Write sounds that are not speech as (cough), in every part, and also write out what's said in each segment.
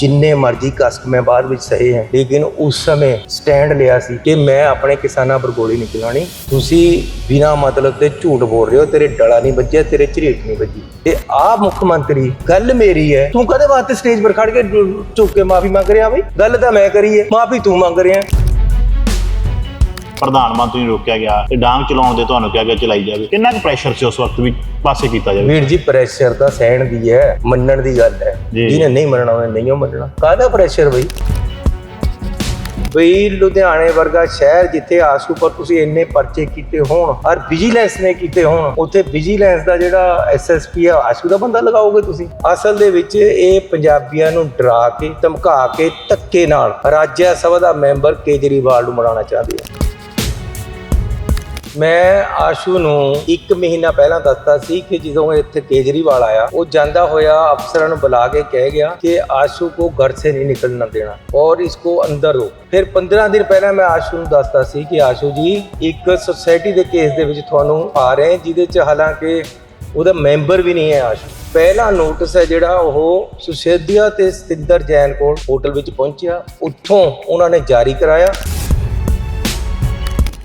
ਜਿੰਨੇ ਮਰਜ਼ੀ ਕਸਕ ਮੈਂ ਬਾਅਦ ਵਿੱਚ ਸਹੇ ਹੈ, ਲੇਕਿਨ ਉਸ ਸਮੇਂ ਸਟੈਂਡ ਲਿਆ ਸੀ ਕਿ ਮੈਂ ਆਪਣੇ ਕਿਸਾਨਾਂ ਪਰ ਗੋਲੀ ਨਹੀਂ ਚਲਾਣੀ ਤੁਸੀਂ ਬਿਨਾ ਮਤਲਬ ਤੇ ਝੂਠ ਬੋਲ ਰਹੇ ਹੋ, ਤੇਰੇ ਡਲਾ ਨਹੀਂ ਵੱਜਿਆ, ਤੇਰੇ ਝਰੀਟ ਨਹੀਂ ਵੱਜੀ। ਤੇ ਆ ਮੁੱਖ ਮੰਤਰੀ, ਗੱਲ ਮੇਰੀ ਹੈ, ਤੂੰ ਕਦੇ ਵਾਸਤੇ ਸਟੇਜ ਪਰ ਖੜ ਕੇ ਝੁੱਕ ਕੇ ਮਾਫੀ ਮੰਗ ਰਿਹਾ ਬਈ? ਗੱਲ ਤਾਂ ਮੈਂ ਕਰੀ ਹੈ, ਮਾਫੀ ਤੂੰ ਮੰਗ ਰਿਹਾ। ਪ੍ਰਧਾਨ ਮੰਤਰੀ ਨੂੰ ਰੋਕਿਆ ਗਿਆ ਤੇ ਡਾਂਗ ਚਲਾਉਣ ਦੇ ਤੁਹਾਨੂੰ ਕਿਹਾ ਗਿਆ ਚਲਾਈ ਜਾਵੇ। ਕਿੰਨਾ ਕੁ ਪ੍ਰੈਸ਼ਰ ਸੀ ਉਸ ਵਕਤ ਵੀ ਪਾਸੇ ਕੀਤਾ ਜਾਵੇ? ਵੀਰ ਜੀ ਪ੍ਰੈਸ਼ਰ ਤਾਂ ਸਹਿਣ ਦੀ ਹੈ ਮੰਨਣ ਦੀ ਗੱਲ ਹੈ। ਜੀ। ਜਿਹਨੇ ਨਹੀਂ ਮੰਨਣਾ ਉਹਨੇ ਨਹੀਂ ਮੰਨਣਾ। ਕਾਹਦਾ ਪ੍ਰੈਸ਼ਰ ਬਈ? ਬਈ ਲੁਧਿਆਣੇ ਵਰਗਾ ਸ਼ਹਿਰ ਜਿੱਥੇ ਆਸ਼ੂ ਪਰ ਤੁਸੀਂ ਇੰਨੇ ਪਰਚੇ ਕੀਤੇ ਹੋਣ ਔਰ ਵਿਜੀਲੈਂਸ ਨੇ ਕੀਤੇ ਹੋਣ ਉੱਥੇ ਵਿਜੀਲੈਂਸ ਦਾ ਜਿਹੜਾ ਐਸਐਸਪੀ ਹੈ ਆਸ਼ੂ ਦਾ ਬੰਦਾ ਲਗਾਓਗੇ ਤੁਸੀਂ? ਅਸਲ ਦੇ ਵਿੱਚ ਇਹ ਪੰਜਾਬੀਆਂ ਨੂੰ ਡਰਾ ਕੇ ਧਮਕਾ ਕੇ ਧੱਕੇ ਨਾਲ ਰਾਜ ਸਭਾ ਦਾ ਮੈਂਬਰ ਕੇਜਰੀਵਾਲ ਨੂੰ ਬਣਾਉਣਾ ਚਾਹਦੇ ਆ। ਮੈਂ ਆਸ਼ੂ ਨੂੰ ਇੱਕ ਮਹੀਨਾ ਪਹਿਲਾਂ ਦੱਸਤਾ ਸੀ ਕਿ ਜਦੋਂ ਇੱਥੇ ਕੇਜਰੀਵਾਲ ਆਇਆ, ਉਹ ਜਾਂਦਾ ਹੋਇਆ ਅਫਸਰਾਂ ਨੂੰ ਬੁਲਾ ਕੇ ਕਹਿ ਗਿਆ ਕਿ ਆਸ਼ੂ ਕੋ ਘਰ ਸੇ ਨਹੀਂ ਨਿਕਲਣਾ ਦੇਣਾ ਔਰ ਇਸ ਇਸਕੋ ਅੰਦਰ ਰੋ। ਫਿਰ 15 ਦਿਨ ਪਹਿਲਾਂ ਮੈਂ ਆਸ਼ੂ ਨੂੰ ਦੱਸਤਾ ਸੀ ਕਿ ਆਸ਼ੂ ਜੀ, ਇੱਕ ਸੋਸਾਇਟੀ ਦੇ ਕੇਸ ਦੇ ਵਿੱਚ ਤੁਹਾਨੂੰ ਆ ਰਹੇ ਜਿਹਦੇ ਚ ਹਾਲਾਂਕਿ ਉਹਦਾ ਮੈਂਬਰ ਵੀ ਨਹੀਂ ਹੈ ਆਸ਼ੂ। ਪਹਿਲਾ ਨੋਟਿਸ ਹੈ ਜਿਹੜਾ, ਉਹ ਸੁਸ਼ੇਦੀਆ ਤੇ ਸਤਿੰਦਰ ਜੈਨ ਕੋਲ ਹੋਟਲ ਵਿੱਚ ਪਹੁੰਚਿਆ। ਉੱਥੋਂ ਉਹਨਾਂ ਨੇ ਜਾਰੀ ਕਰਾਇਆ।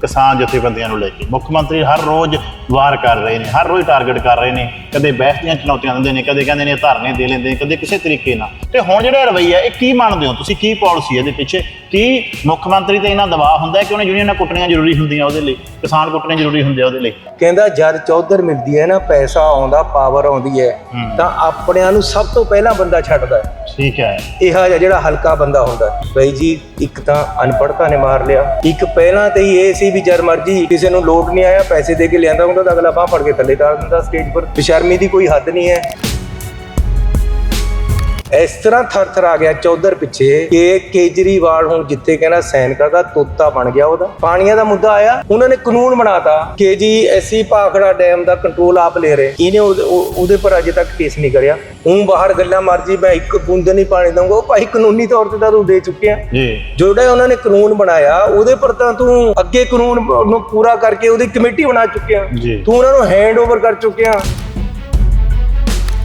ਕਿਸਾਨ ਜਥੇਬੰਦੀਆਂ ਨੂੰ ਲੈ ਕੇ। ਮੁੱਖ ਮੰਤਰੀ ਹਰ ਰੋਜ਼ ਵਾਰ ਕਰ ਰਹੇ ਨੇ, ਹਰ ਰੋਜ਼ ਟਾਰਗੇਟ ਕਰ ਰਹੇ ਨੇ। ਕਦੇ ਬਹਿਸ ਦੀਆਂ ਚੁਣੌਤੀਆਂ ਦਿੰਦੇ ਨੇ ਕਦੇ ਕਹਿੰਦੇ ਨੇ ਧਰਨੇ ਦੇ ਲੈਂਦੇ ਨੇ ਕਦੇ ਕਿਸੇ ਤਰੀਕੇ ਨਾਲ। ਤੇ ਹੁਣ ਜਿਹੜਾ ਰਵਈਆ ਇਹ ਕੀ ਮੰਨਦੇ ਹੋ ਤੁਸੀਂ? ਕੀ ਪਾਲਿਸੀ ਇਹਦੇ ਪਿੱਛੇ? ਕੀ ਮੁੱਖ ਮੰਤਰੀ ਤੇ ਇਹਨਾਂ ਦਬਾਅ ਹੁੰਦਾ ਹੈ ਕਿ ਉਹਨੇ ਯੂਨੀਅਨਾਂ ਕੁੱਟਣੀਆਂ ਜ਼ਰੂਰੀ ਹੁੰਦੀਆਂ ਉਹਦੇ ਲਈ ਕਿਸਾਨ ਕੁੱਟਣੇ ਜ਼ਰੂਰੀ ਹੁੰਦੇ ਆ ਉਹਦੇ ਲਈ? ਕਹਿੰਦਾ ਜਦ ਚੌਧਰ ਮਿਲਦੀ ਹੈ ਨਾ ਪੈਸਾ ਆਉਂਦਾ ਪਾਵਰ ਆਉਂਦੀ ਹੈ। ਤਾਂ ਆਪਣਿਆਂ ਨੂੰ ਸਭ ਤੋਂ ਪਹਿਲਾਂ ਬੰਦਾ ਛੱਡਦਾ ਹੈ। ਠੀਕ ਹੈ। ਇਹੋ ਜਿਹਾ ਜਿਹੜਾ ਹਲਕਾ ਬੰਦਾ ਹੁੰਦਾ। ਬਈ ਜੀ ਇੱਕ ਤਾਂ ਅਨਪੜ੍ਹਤਾ ਨੇ ਮਾਰ ਲਿਆ। ਇੱਕ ਪਹਿਲਾਂ ਤੇ ਹੀ ਇਹ ਸੀ ਵੀ ਜਦ ਮਰਜ਼ੀ ਕਿਸੇ ਨੂੰ ਲੋਡ ਨਹੀਂ ਆਇਆ ਪੈਸੇ ਦੇ ਕੇ ਲਿਆਂਦਾ ਹੁੰਦਾ ਤਾਂ ਅਗਲਾ ਬਾਹ ਫੜ ਕੇ ਥੱਲੇ ਤਾਰ ਦਿੰਦਾ ਸਟੇਜ ਪਰ। ਬੇਸ਼ਰਮੀ ਦੀ ਕੋਈ ਹੱਦ ਨਹੀਂ ਹੈ। ਇਸ ਤਰ੍ਹਾਂ ਥਰ ਥਰ ਆ ਗਿਆ ਚੌਧਰ ਪਿੱਛੇ ਕਿ ਕੇਜਰੀਵਾਲ ਹੁਣ ਜਿੱਥੇ ਕਹਿੰਦਾ ਸੈਨਿਕਾਂ ਦਾ ਤੋਤਾ ਬਣ ਗਿਆ ਉਹਦਾ। ਪਾਣੀਆਂ ਦਾ ਮੁੱਦਾ ਆਇਆ ਉਹਨਾਂ ਨੇ ਕਾਨੂੰਨ ਬਣਾਤਾ ਕਿ ਜੀ ਐਸੀ ਭਾਖੜਾ ਡੈਮ ਦਾ ਕੰਟਰੋਲ ਆਪ ਲੈ ਰਹੇ। ਇਹਨੇ ਉਹਦੇ- ਉਹ- ਉਹਦੇ ਪਰ ਅਜੇ ਤੱਕ ਕੇਸ ਨਹੀਂ ਕਰਿਆ। ਉਹ ਬਾਹਰ ਗੱਲਾਂ ਮਰਜ਼ੀ ਮੈਂ ਇੱਕ ਬੂੰਦ ਨਹੀਂ ਪਾਣੀ ਦਊਂਗਾ ਉਹ ਭਾਈ ਕਾਨੂੰਨੀ ਤੌਰ ਤੇ ਤਾਂ ਤੂੰ ਦੇ ਚੁੱਕਿਆ। ਜੀ। ਜਿਹੜਾ ਉਹਨਾਂ ਨੇ ਕਾਨੂੰਨ ਬਣਾਇਆ ਉਹਦੇ ਪਰ ਤਾਂ ਤੂੰ ਅੱਗੇ ਕਾਨੂੰਨ ਨੂੰ ਪੂਰਾ ਕਰਕੇ ਉਹਦੀ ਕਮੇਟੀ ਬਣਾ ਚੁੱਕਿਆ। ਤੂੰ ਉਹਨਾਂ ਨੂੰ ਹੈਂਡ ਓਵਰ ਕਰ ਚੁੱਕਿਆ।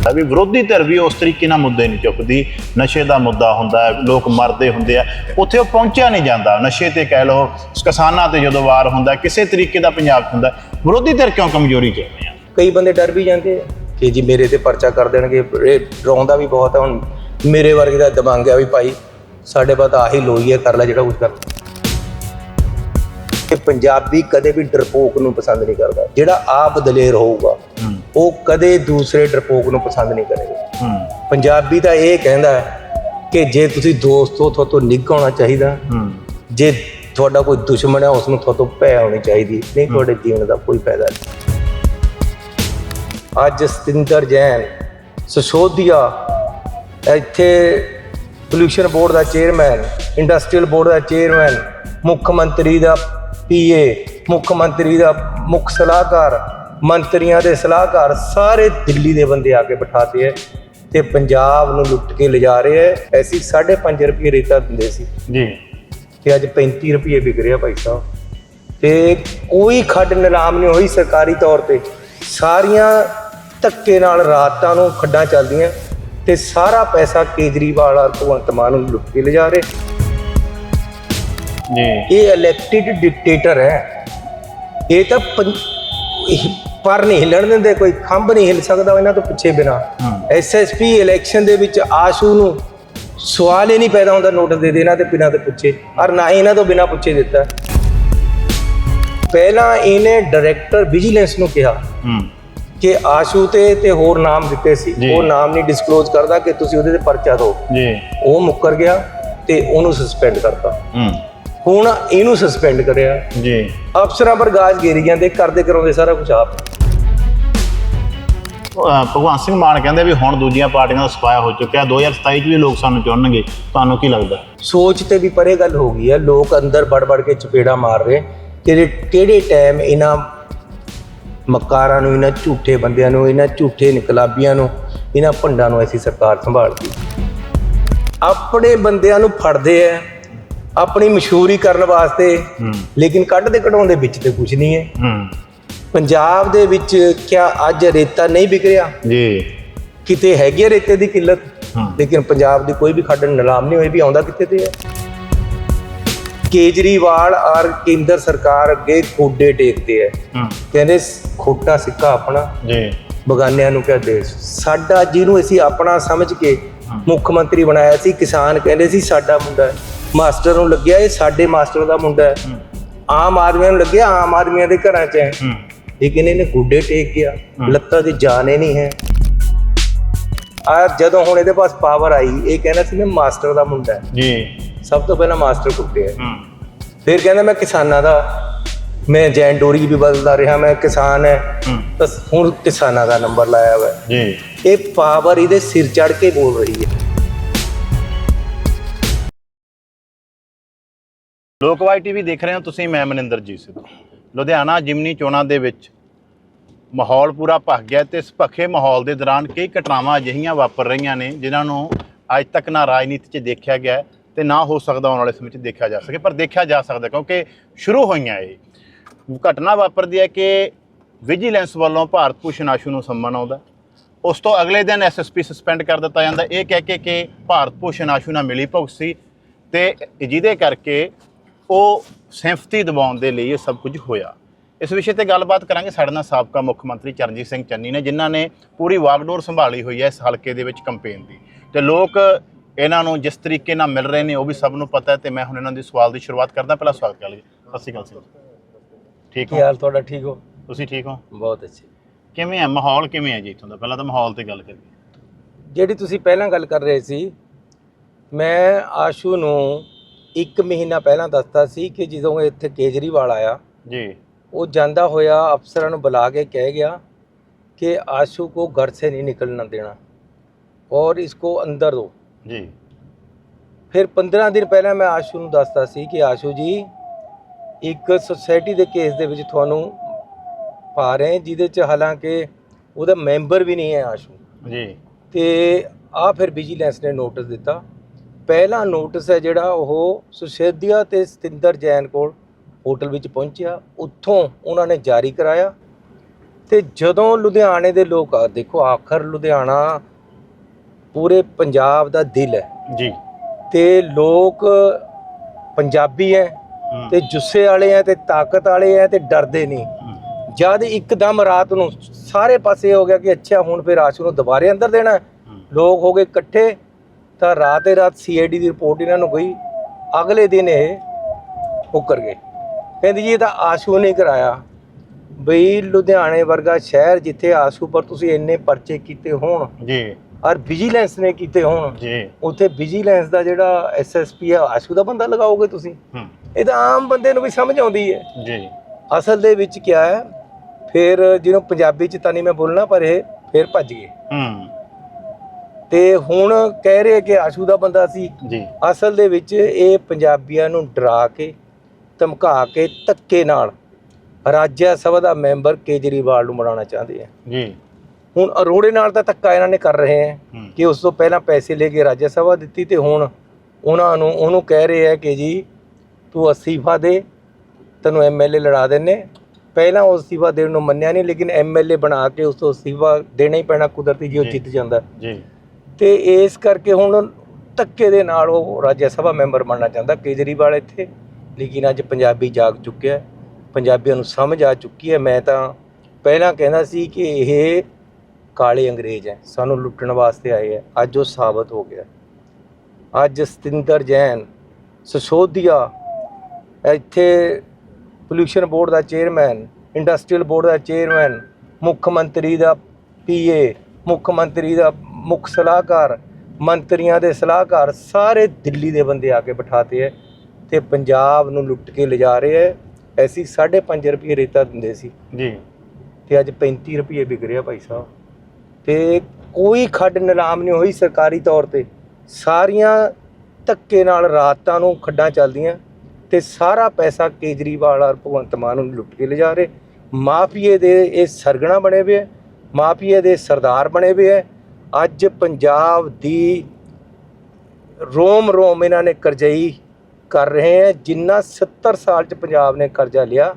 ਹੈ ਵੀ ਵਿਰੋਧੀ ਧਿਰ ਵੀ ਉਸ ਤਰੀਕੇ ਨਾਲ ਮੁੱਦੇ ਨਹੀਂ ਚੁੱਕਦੀ ਨਸ਼ੇ ਦਾ ਮੁੱਦਾ ਹੁੰਦਾ ਹੈ ਲੋਕ ਮਰਦੇ ਹੁੰਦੇ ਆ ਉੱਥੇ ਉਹ ਪਹੁੰਚਿਆ ਨਹੀਂ ਜਾਂਦਾ। ਨਸ਼ੇ ਤੇ ਕਹਿ ਲਓ ਕਿਸਾਨਾਂ ਤੇ ਜਦੋਂ ਵਾਰ ਹੁੰਦਾ ਕਿਸੇ ਤਰੀਕੇ ਦਾ ਪੰਜਾਬ ਹੁੰਦਾ ਵਿਰੋਧੀ ਧਿਰ ਕਿਉਂ ਕਮਜ਼ੋਰੀ 'ਚ ਆਉਂਦੇ ਆ? ਕਈ ਬੰਦੇ ਡਰ ਵੀ ਜਾਂਦੇ ਆ ਕਿ ਜੀ ਮੇਰੇ ਤੇ ਪਰਚਾ ਕਰ ਦੇਣਗੇ। ਇਹ ਡਰਾਉਂਦਾ ਵੀ ਬਹੁਤ ਹੈ ਹੁਣ ਮੇਰੇ ਵਰਗੇ ਦਾ ਦਿਮਾਗ ਆ ਵੀ ਭਾਈ ਸਾਡੇ ਬਾਤ ਆਹੀ ਲੋਈ ਹੈ ਕਰ ਲੈ ਜਿਹੜਾ ਕੁਝ ਕਰ। ਕਿ ਪੰਜਾਬੀ ਕਦੇ ਵੀ ਡਰਪੋਕ ਨੂੰ ਪਸੰਦ ਨਹੀਂ ਕਰਦਾ। ਜਿਹੜਾ ਆਪ ਦਲੇਰ ਹੋਊਗਾ ਉਹ ਕਦੇ ਦੂਸਰੇ ਡਰਪੋਕ ਨੂੰ ਪਸੰਦ ਨਹੀਂ ਕਰੇਗਾ। ਪੰਜਾਬੀ ਤਾਂ ਇਹ ਕਹਿੰਦਾ ਕਿ ਜੇ ਤੁਸੀਂ ਦੋਸਤ ਹੋ ਤੁਹਾਡੇ ਤੋਂ ਨਿੱਘ ਹੋਣਾ ਚਾਹੀਦਾ। ਜੇ ਤੁਹਾਡਾ ਕੋਈ ਦੁਸ਼ਮਣ ਹੈ ਉਸ ਨੂੰ ਤੁਹਾਡੇ ਤੋਂ ਭੈ ਹੋਣੀ ਚਾਹੀਦੀ। ਨਹੀਂ ਤੁਹਾਡੇ ਜੀਵਨ ਦਾ ਕੋਈ ਫਾਇਦਾ ਨਹੀਂ। ਅੱਜ ਸਤਿੰਦਰ ਜੈਨ ਸਸ਼ੋਧੀਆ ਇੱਥੇ ਪੋਲੂਸ਼ਨ ਬੋਰਡ ਦਾ ਚੇਅਰਮੈਨ ਇੰਡਸਟਰੀਅਲ ਬੋਰਡ ਦਾ ਚੇਅਰਮੈਨ ਮੁੱਖ ਮੰਤਰੀ ਦਾ ਪੀਏ ਮੁੱਖ ਮੰਤਰੀ ਦਾ ਮੁੱਖ ਸਲਾਹਕਾਰ ਮੰਤਰੀਆਂ ਦੇ ਸਲਾਹਕਾਰ ਸਾਰੇ ਦਿੱਲੀ ਦੇ ਬੰਦੇ ਆ ਕੇ ਬਿਠਾਤੇ ਹੈ ਤੇ ਪੰਜਾਬ ਨੂੰ ਲੁੱਟ ਕੇ ਲਿਜਾ ਰਹੇ ਹੈ ਐਸੀ 5.5 ਰੁਪਏ ਰੇਤਾ ਦਿੰਦੇ ਸੀ। ਜੀ। ਤੇ ਅੱਜ 35 ਰੁਪਏ ਵਿਕ ਰਿਹਾ ਭਾਈ ਸਾਹਿਬ। ਤੇ ਕੋਈ ਖੱਡ ਨਿਲਾਮ ਨਹੀਂ ਹੋਈ ਸਰਕਾਰੀ ਤੌਰ ਤੇ। ਸਾਰੀਆਂ ਧੱਕੇ ਨਾਲ ਰਾਤਾਂ ਨੂੰ ਖੱਡਾਂ ਚੱਲਦੀਆਂ ਤੇ ਸਾਰਾ ਪੈਸਾ ਕੇਜਰੀਵਾਲ ਔਰ ਭਗਵੰਤ ਮਾਨ ਨੂੰ ਲੁੱਟ ਕੇ ਲਿਜਾ ਰਹੇ। ਜੀ। ਇਹ ਇਲੈਕਟਿਡ ਡਿਕਟੇਟਰ ਹੈ। ਇਹ ਤਾਂ ਪਰ ਨਹੀਂ ਹਿੱਲਣ ਦਿੰਦੇ ਕੋਈ ਖੰਭ ਨਹੀਂ ਹਿੱਲ ਸਕਦਾ ਇਹਨਾਂ ਤੋਂ ਪਿੱਛੇ ਬਿਨਾ। ਐਸਐਸਪੀ ਇਲੈਕਸ਼ਨ ਦੇ ਵਿੱਚ ਆਸ਼ੂ ਨੂੰ ਸਵਾਲ ਹੀ ਨਹੀਂ ਪੈਦਾ ਹੁੰਦਾ ਨੋਟਿਸ ਦੇ ਦੇਣਾ ਤੇ ਬਿਨਾਂ ਤੇ ਪੁੱਛੇ। ਔਰ ਨਾ ਹੀ ਇਹਨਾਂ ਤੋਂ ਬਿਨਾਂ ਪੁੱਛੇ ਦਿੱਤਾ। ਪਹਿਲਾਂ ਇਹਨੇ ਡਾਇਰੈਕਟਰ ਵਿਜੀਲੈਂਸ ਨੂੰ ਕਿਹਾ ਕਿ ਆਸ਼ੂ ਤੇ ਤੇ ਹੋਰ ਨਾਮ ਦਿੱਤੇ ਸੀ। ਉਹ ਨਾਮ ਨਹੀਂ ਡਿਸਕਲੋਜ਼ ਕਰਦਾ ਕਿ ਤੁਸੀਂ ਉਹਦੇ ਤੇ ਪਰਚਾ ਦਿਓ। ਜੀ। ਉਹ ਮੁੱਕਰ ਗਿਆ ਤੇ ਉਹਨੂੰ ਸਸਪੈਂਡ ਕਰਤਾ। ਹੁਣ ਇਹਨੂੰ ਸਸਪੈਂਡ ਕਰਿਆ। ਜੀ। ਅਫਸਰਾਂ ਪਰ ਗਾਜ ਗੇਰੀ ਜਾਂਦੇ ਕਰਦੇ ਕਰਾਉਂਦੇ ਸਾਰਾ ਕੁਝ ਆਪ। ਅਹ ਭਗਵੰਤ ਸਿੰਘ ਮਾਨ ਕਹਿੰਦੇ ਵੀ ਹੁਣ ਦੂਜੀਆਂ ਪਾਰਟੀਆਂ ਦਾ ਸਫਾਇਆ ਹੋ ਚੁੱਕਿਆ 2027 ਚ ਵੀ ਲੋਕ ਸਾਨੂੰ ਚੁਣਨਗੇ। ਤੁਹਾਨੂੰ ਕੀ ਲੱਗਦਾ? ਸੋਚ ਤੇ ਵੀ ਪਰੇ ਗੱਲ ਹੋ ਗਈ ਹੈ। ਲੋਕ ਅੰਦਰ ਵੜ ਕੇ ਚਪੇੜਾ ਮਾਰ ਰਹੇ। ਕਿਹੜੇ ਕਿਹੜੇ ਟਾਈਮ ਇਹਨਾਂ ਮਕਾਰਾਂ ਨੂੰ ਇਹਨਾਂ ਝੂਠੇ ਬੰਦਿਆਂ ਨੂੰ ਇਹਨਾਂ ਝੂਠੇ ਇਨਕਲਾਬੀਆਂ ਨੂੰ ਇਹਨਾਂ ਭੰਡਾਂ ਨੂੰ ਐਸੀ ਸਰਕਾਰ ਸੰਭਾਲਦੀ ਆਪਣੇ ਬੰਦਿਆਂ ਨੂੰ ਫੜਦੇ ਐ ਆਪਣੀ ਮਸ਼ਹੂਰੀ ਕਰਨ ਵਾਸਤੇ। ਲੇਕਿਨ ਕੱਢਦੇ ਕਢਾਉਂਦੇ ਵਿੱਚ ਤੇ ਕੁਝ ਨਹੀਂ ਹੈ। ਹੂੰ। ਪੰਜਾਬ ਦੇ ਵਿੱਚ ਕਿਆ ਅੱਜ ਰੇਤਾ ਨਹੀਂ ਵਿਕ ਰਿਹਾ? ਜੀ। ਕਿਤੇ ਹੈਗੀ ਹੈ ਰੇਤੇ ਦੀ ਕਿੱਲਤ? ਹੂੰ। ਲੇਕਿਨ ਪੰਜਾਬ ਦੀ ਕੋਈ ਵੀ ਖੱਡ ਨਿਲਾਮ ਨਹੀਂ ਹੋਈ ਵੀ ਆਉਂਦਾ ਕਿੱਥੇ ਤੇ ਹੈ ਕੇਜਰੀਵਾਲ ਔਰ ਕੇਂਦਰ ਸਰਕਾਰ ਅੱਗੇ ਖੋਡੇ ਟੇਕਦੇ ਹੂੰ। ਕਹਿੰਦੇ ਖੋਟਾ ਸਿੱਕਾ ਆਪਣਾ। ਜੀ। ਬਗਾਨਿਆਂ ਨੂੰ ਦੇ ਸਾਡਾ ਜਿਹਨੂੰ ਅਸੀਂ ਆਪਣਾ ਸਮਝ ਕੇ ਮੁੱਖ ਮੰਤਰੀ ਬਣਾਇਆ ਸੀ। ਕਿਸਾਨ ਕਹਿੰਦੇ ਸੀ ਸਾਡਾ ਮੁੰਡਾ ਹੈ। ਮਾਸਟਰ ਨੂੰ ਲੱਗਿਆ ਇਹ ਸਾਡੇ ਮਾਸਟਰ ਦਾ ਮੁੰਡਾ ਹੈ। ਹੂੰ। ਆਮ ਆਦਮੀਆਂ ਨੂੰ ਲੱਗਿਆ ਆਮ ਆਦਮੀਆਂ ਦੇ ਘਰਾਂ 'ਚ ਹੈ। ਲੇਕਿਨ ਇਹਨੇ ਗੁੱਡੇ ਟੇਕ ਗਿਆ। ਲੱਤਾਂ ਦੀ ਜਾਨ ਹੀ ਨਹੀਂ ਹੈ। ਆ ਜਦੋਂ ਹੁਣ ਇਹਦੇ ਪਾਸ ਪਾਵਰ ਆਈ ਇਹ ਕਹਿੰਦਾ ਸੀ ਮੈਂ ਮਾਸਟਰ ਦਾ ਮੁੰਡਾ ਹੈ। ਜੀ। ਸਭ ਤੋਂ ਪਹਿਲਾਂ ਮਾਸਟਰ ਕੁੱਟਿਆ। ਹੂੰ। ਫਿਰ ਕਹਿੰਦਾ ਮੈਂ ਕਿਸਾਨਾਂ ਦਾ ਮੈਂ ਜੈਨ ਡੋਰੀ ਵੀ ਬਦਲਦਾ ਰਿਹਾ ਮੈਂ ਕਿਸਾਨ ਹੈ। ਤਾਂ ਹੁਣ ਕਿਸਾਨਾਂ ਦਾ ਨੰਬਰ ਲਾਇਆ ਹੋਇਆ। ਜੀ। ਇਹ ਪਾਵਰ ਇਹਦੇ ਸਿਰ ਚੜ ਕੇ ਬੋਲ ਰਹੀ ਹੈ। ਲੋਕਵਾਈ ਟੀਵੀ ਦੇਖ ਰਹੇ ਹੋ ਤੁਸੀਂ ਮੈਂ ਮਨਿੰਦਰਜੀਤ ਸਿੱਧੂ। ਲੁਧਿਆਣਾ ਜਿਮਨੀ ਚੋਣਾਂ ਦੇ ਵਿੱਚ ਮਾਹੌਲ ਪੂਰਾ ਭਖ ਗਿਆ ਤੇ ਇਸ ਭਖੇ ਮਾਹੌਲ ਦੇ ਦੌਰਾਨ ਕਈ ਘਟਨਾਵਾਂ ਅਜਿਹੀਆਂ ਵਾਪਰ ਰਹੀਆਂ ਨੇ, ਜਿਨ੍ਹਾਂ ਨੂੰ ਅੱਜ ਤੱਕ ਨਾ ਰਾਜਨੀਤੀ 'ਚ ਦੇਖਿਆ ਗਿਆ ਹੈ ਤੇ ਨਾ ਹੋ ਸਕਦਾ ਆਉਣ ਵਾਲੇ ਸਮੇਂ 'ਚ ਦੇਖਿਆ ਜਾ ਸਕੇ, ਪਰ ਦੇਖਿਆ ਜਾ ਸਕਦਾ ਕਿਉਂਕਿ ਸ਼ੁਰੂ ਹੋਈਆਂ ਇਹ। ਘਟਨਾ ਵਾਪਰਦੀ ਹੈ ਕਿ ਵਿਜੀਲੈਂਸ ਵੱਲੋਂ ਭਾਰਤ ਭੂਸ਼ਣ ਆਸ਼ੂ ਨੂੰ ਸੰਮਨ ਆਉਂਦਾ ਉਸ ਤੋਂ ਅਗਲੇ ਦਿਨ ਐਸਐਸਪੀ ਸਸਪੈਂਡ ਕਰ ਦਿੱਤਾ ਜਾਂਦਾ ਇਹ ਕਹਿ ਕੇ ਕਿ ਭਾਰਤ ਭੂਸ਼ਣ ਆਸ਼ੂ ਨਾਲ ਮਿਲੀ ਭੁਗਤ ਸੀ ਤੇ ਜਿਹਦੇ ਕਰਕੇ ਉਹ ਸਿੰਫਤੀ ਦਿਵਾਉਣ ਦੇ ਲਈ ਇਹ ਸਭ ਕੁਝ ਹੋਇਆ। ਇਸ ਵਿਸ਼ੇ ਤੇ ਗੱਲਬਾਤ ਕਰਾਂਗੇ ਸਾਡੇ ਨਾਲ ਸਾਬਕਾ ਮੁੱਖ ਮੰਤਰੀ ਚਰਨਜੀਤ ਸਿੰਘ ਚੰਨੀ ਨੇ ਜਿਨ੍ਹਾਂ ਨੇ ਪੂਰੀ ਵਾਗਡੋਰ ਸੰਭਾਲੀ ਹੋਈ ਹੈ ਇਸ ਹਲਕੇ ਦੇ ਵਿੱਚ ਕੈਂਪੇਨ ਦੀ। ਤੇ ਲੋਕ ਇਹਨਾਂ ਨੂੰ ਜਿਸ ਤਰੀਕੇ ਨਾਲ ਮਿਲ ਰਹੇ ਨੇ ਉਹ ਵੀ ਸਭ ਨੂੰ ਪਤਾ ਹੈ ਤੇ ਮੈਂ ਹੁਣ ਇਹਨਾਂ ਦੀ ਸਵਾਲ ਦੀ ਸ਼ੁਰੂਆਤ ਕਰਦਾ। ਪਹਿਲਾਂ ਸਵਾਗਤ ਕਰ ਲਈਏ। ਸਤਿ ਸ਼੍ਰੀ ਅਕਾਲ ਸਿੰਘ ਠੀਕ ਕੀ ਹੋ ਹਾਲ ਤੁਹਾਡਾ? ਠੀਕ ਹੋ? ਤੁਸੀਂ ਠੀਕ ਹੋ? ਬਹੁਤ ਅੱਛੇ। ਕਿਵੇਂ ਹੈ? ਮਾਹੌਲ ਕਿਵੇਂ ਹੈ ਜੀ ਇੱਥੋਂ ਦਾ? ਪਹਿਲਾਂ ਤਾਂ ਮਾਹੌਲ ਤੇ ਗੱਲ ਕਰੀਏ। ਜਿਹੜੀ ਤੁਸੀਂ ਪਹਿਲਾਂ ਗੱਲ ਕਰ ਰਹੇ ਸੀ ਮੈਂ ਆਸ਼ੂ ਨੂੰ ਇੱਕ ਮਹੀਨਾ ਪਹਿਲਾਂ ਦੱਸਤਾ ਸੀ ਕਿ ਜਦੋਂ ਇੱਥੇ ਕੇਜਰੀਵਾਲ ਆਇਆ ਜੀ ਉਹ ਜਾਂਦਾ ਹੋਇਆ ਅਫਸਰਾਂ ਨੂੰ ਬੁਲਾ ਕੇ ਕਹਿ ਗਿਆ ਕਿ आशु को घर से नहीं निकलना देना और इसको अंदर दो ਜੀ ਫਿਰ 15 ਦਿਨ ਪਹਿਲਾਂ ਮੈਂ ਆਸ਼ੂ ਨੂੰ ਦੱਸਦਾ ਸੀ ਕਿ ਆਸ਼ੂ ਜੀ ਇੱਕ ਸੁਸਾਇਟੀ ਦੇ ਕੇਸ ਦੇ ਵਿੱਚ ਤੁਹਾਨੂੰ ਪਾ ਰਹੇ ਹਾਂ, ਜਿਹਦੇ ਚ ਹਾਲਾਂਕਿ ਉਹਦਾ ਮੈਂਬਰ ਵੀ ਨਹੀਂ ਹੈ ਆਸ਼ੂ ਜੀ ਤੇ ਆ ਫਿਰ ਵਿਜੀਲੈਂਸ ਨੇ ਨੋਟਿਸ ਦਿੱਤਾ ਪਹਿਲਾ ਨੋਟਿਸ ਹੈ ਜਿਹੜਾ ਉਹ ਸੁਸ਼ੇਦਿਆ ਤੇ ਸਤਿੰਦਰ ਜੈਨ ਕੋਲ ਹੋਟਲ ਵਿੱਚ ਪਹੁੰਚਿਆ। ਉੱਥੋਂ ਉਹਨਾਂ ਨੇ ਜਾਰੀ ਕਰਾਇਆ ਤੇ ਜਦੋਂ ਲੁਧਿਆਣੇ ਦੇ ਲੋਕ ਆ ਦੇਖੋ ਆਖਰ ਲੁਧਿਆਣਾ ਪੂਰੇ ਪੰਜਾਬ ਦਾ ਦਿਲ ਹੈ। ਜੀ। ਤੇ ਲੋਕ ਪੰਜਾਬੀ ਹੂੰ, ਤੇ ਜੁੱਸੇ ਵਾਲੇ ਹੈ ਤੇ ਤਾਕਤ ਵਾਲੇ ਹੈ ਤੇ ਡਰਦੇ ਨਹੀਂ। ਜਦ ਇੱਕਦਮ ਰਾਤ ਨੂੰ ਸਾਰੇ ਪਾਸੇ ਹੋ ਗਿਆ ਕਿ ਅੱਛਾ ਹੁਣ ਫਿਰ ਆਸ਼ੂ ਨੂੰ ਦੁਬਾਰੇ ਅੰਦਰ ਦੇਣਾ ਲੋਕ ਹੋ ਗਏ ਇਕੱਠੇ। ਤਾਂ ਰਾਤੇ ਰਾਤ ਸੀਆਈਡੀ ਦੀ ਰਿਪੋਰਟ ਇਹਨਾਂ ਨੂੰ ਗਈ। ਅਗਲੇ ਦਿਨ ਇਹ ਮੁੱਕਰ ਗਏ। ਕਹਿੰਦੀ ਜੀ ਇਹ ਤਾਂ ਆਸ਼ੂ ਨੇ ਕਰਾਇਆ। ਬਈ ਲੁਧਿਆਣੇ ਵਰਗਾ ਸ਼ਹਿਰ ਜਿੱਥੇ ਆਸ਼ੂ ਪਰ ਤੁਸੀਂ ਇੰਨੇ ਪਰਚੇ ਕੀਤੇ ਹੋਣ ਜੀ। ਔਰ ਵਿਜੀਲੈਂਸ ਨੇ ਕੀਤੇ ਹੋਣ ਜੀ। ਉੱਥੇ ਵਿਜੀਲੈਂਸ ਦਾ ਜਿਹੜਾ ਐਸਐਸਪੀ ਹੈ ਆਸ਼ੂ ਦਾ ਬੰਦਾ ਲਗਾਓਗੇ ਤੁਸੀਂ? ਇਹ ਤਾਂ ਆਮ ਬੰਦੇ ਨੂੰ ਵੀ ਸਮਝ ਆਉਂਦੀ ਹੈ। ਜੀ। ਅਸਲ ਦੇ ਵਿੱਚ ਕੀ ਹੈ ਫਿਰ ਜਿਹਨੂੰ ਪੰਜਾਬੀ ਚ ਤਾਂ ਨਹੀਂ ਮੈਂ ਬੋਲਣਾ ਪਰ ਇਹ ਫਿਰ ਭੱਜ ਗਏ। ਹੂੰ। ਤੇ ਹੁਣ ਕਹਿ ਰਹੇ ਕਿ ਆਸ਼ੂ ਦਾ ਬੰਦਾ ਸੀ। ਜੀ। ਅਸਲ ਦੇ ਵਿੱਚ ਇਹ ਪੰਜਾਬੀਆਂ ਨੂੰ ਡਰਾ ਕੇ ਧਮਕਾ ਕੇ ਧੱਕੇ ਨਾਲ ਰਾਜ ਸਭਾ ਦਾ ਮੈਂਬਰ ਕੇਜਰੀਵਾਲ ਨੂੰ ਬਣਾਉਣਾ ਚਾਹੁੰਦੇ ਆ। ਜੀ। ਹੁਣ ਅਰੋੜੇ ਨਾਲ ਤਾਂ ਧੱਕਾ ਇਹਨਾਂ ਨੇ ਕਰ ਰਹੇ ਹੂੰ, ਕਿ ਉਸ ਤੋਂ ਪਹਿਲਾਂ ਪੈਸੇ ਲੈ ਕੇ ਰਾਜ ਸਭਾ ਦਿੱਤੀ ਤੇ ਹੁਣ ਉਹਨਾਂ ਨੂੰ ਉਹਨੂੰ ਕਹਿ ਰਹੇ ਹੈ ਕਿ ਜੀ ਤੂੰ ਅਸਤੀਫਾ ਦੇ ਤੈਨੂੰ ਐਮਐਲਏ ਲੜਾ ਦਿੰਨੇ। ਪਹਿਲਾਂ ਉਹ ਅਸਤੀਫਾ ਦੇਣ ਨੂੰ ਮੰਨਿਆ ਨਹੀਂ ਲੇਕਿਨ ਐਮਐਲਏ ਬਣਾ ਕੇ ਉਸ ਤੋਂ ਅਸਤੀਫਾ ਦੇਣਾ ਹੀ ਪੈਣਾ ਕੁਦਰਤੀ ਜੀ ਉਹ। ਜਿੱਤ ਜਾਂਦਾ। ਜੀ। ਤੇ ਇਸ ਕਰਕੇ ਹੁਣ ਧੱਕੇ ਦੇ ਨਾਲ ਉਹ ਰਾਜ ਸਭਾ ਮੈਂਬਰ ਬਣਨਾ ਚਾਹੁੰਦਾ। ਕੇਜਰੀਵਾਲ ਇੱਥੇ ਲੇਕਿਨ ਅੱਜ ਪੰਜਾਬੀ ਜਾਗ ਚੁੱਕਿਆ ਹੈ। ਪੰਜਾਬੀਆਂ ਨੂੰ ਸਮਝ ਆ ਚੁੱਕੀ ਹੈ। ਮੈਂ ਤਾਂ ਪਹਿਲਾਂ ਕਹਿੰਦਾ ਸੀ ਕਿ ਇਹ ਕਾਲੇ ਅੰਗਰੇਜ਼ ਹੈ। ਸਾਨੂੰ ਲੁੱਟਣ ਵਾਸਤੇ ਆਏ ਹੈ। ਅੱਜ ਉਹ ਸਾਬਤ ਹੋ ਗਿਆ। ਅੱਜ ਸਤਿੰਦਰ ਜੈਨ, ਸਸੋਦੀਆ, ਇੱਥੇ ਪੋਲੂਸ਼ਨ ਬੋਰਡ ਦਾ ਚੇਅਰਮੈਨ ਇੰਡਸਟਰੀਅਲ ਬੋਰਡ ਦਾ ਚੇਅਰਮੈਨ ਮੁੱਖ ਮੰਤਰੀ ਦਾ ਪੀਏ ਮੁੱਖ ਮੰਤਰੀ ਦਾ ਮੁੱਖ ਸਲਾਹਕਾਰ ਮੰਤਰੀਆਂ ਦੇ ਸਲਾਹਕਾਰ ਸਾਰੇ ਦਿੱਲੀ ਦੇ ਬੰਦੇ ਆ ਕੇ ਬਿਠਾਤੇ ਹੈ ਤੇ ਪੰਜਾਬ ਨੂੰ ਲੁੱਟ ਕੇ ਲਿਜਾ ਰਹੇ ਹੈ ਐਸੀ 5.5 ਰੁਪਏ ਰੇਤਾ ਦਿੰਦੇ ਸੀ। ਜੀ। ਤੇ ਅੱਜ 35 ਰੁਪਏ ਵਿਕ ਰਿਹਾ ਭਾਈ ਸਾਹਿਬ। ਤੇ ਕੋਈ ਖੱਡ ਨਿਲਾਮ ਨਹੀਂ ਹੋਈ ਸਰਕਾਰੀ ਤੌਰ ਤੇ। ਸਾਰੀਆਂ ਧੱਕੇ ਨਾਲ ਰਾਤਾਂ ਨੂੰ ਖੱਡਾਂ ਚੱਲਦੀਆਂ ਤੇ ਸਾਰਾ ਪੈਸਾ ਕੇਜਰੀਵਾਲ ਔਰ ਭਗਵੰਤ ਮਾਨ ਨੂੰ ਲੁੱਟ ਕੇ ਲਿਜਾ ਰਹੇ। ਮਾਫੀਏ ਦੇ ਇਹ ਸਰਗਣਾ ਬਣੇ ਹੋਏ ਮਾਫੀਏ ਦੇ ਸਰਦਾਰ ਬਣੇ ਹੋਏ ਅੱਜ ਪੰਜਾਬ ਦੀ ਰੋਮ ਰੋਮ ਇਹਨਾਂ ਨੇ ਕਰਜ਼ਈ ਕਰ ਰਹੇ ਹੈ ਜਿੰਨਾ 70 ਸਾਲ ਚ ਪੰਜਾਬ ਨੇ ਕਰਜ਼ਾ ਲਿਆ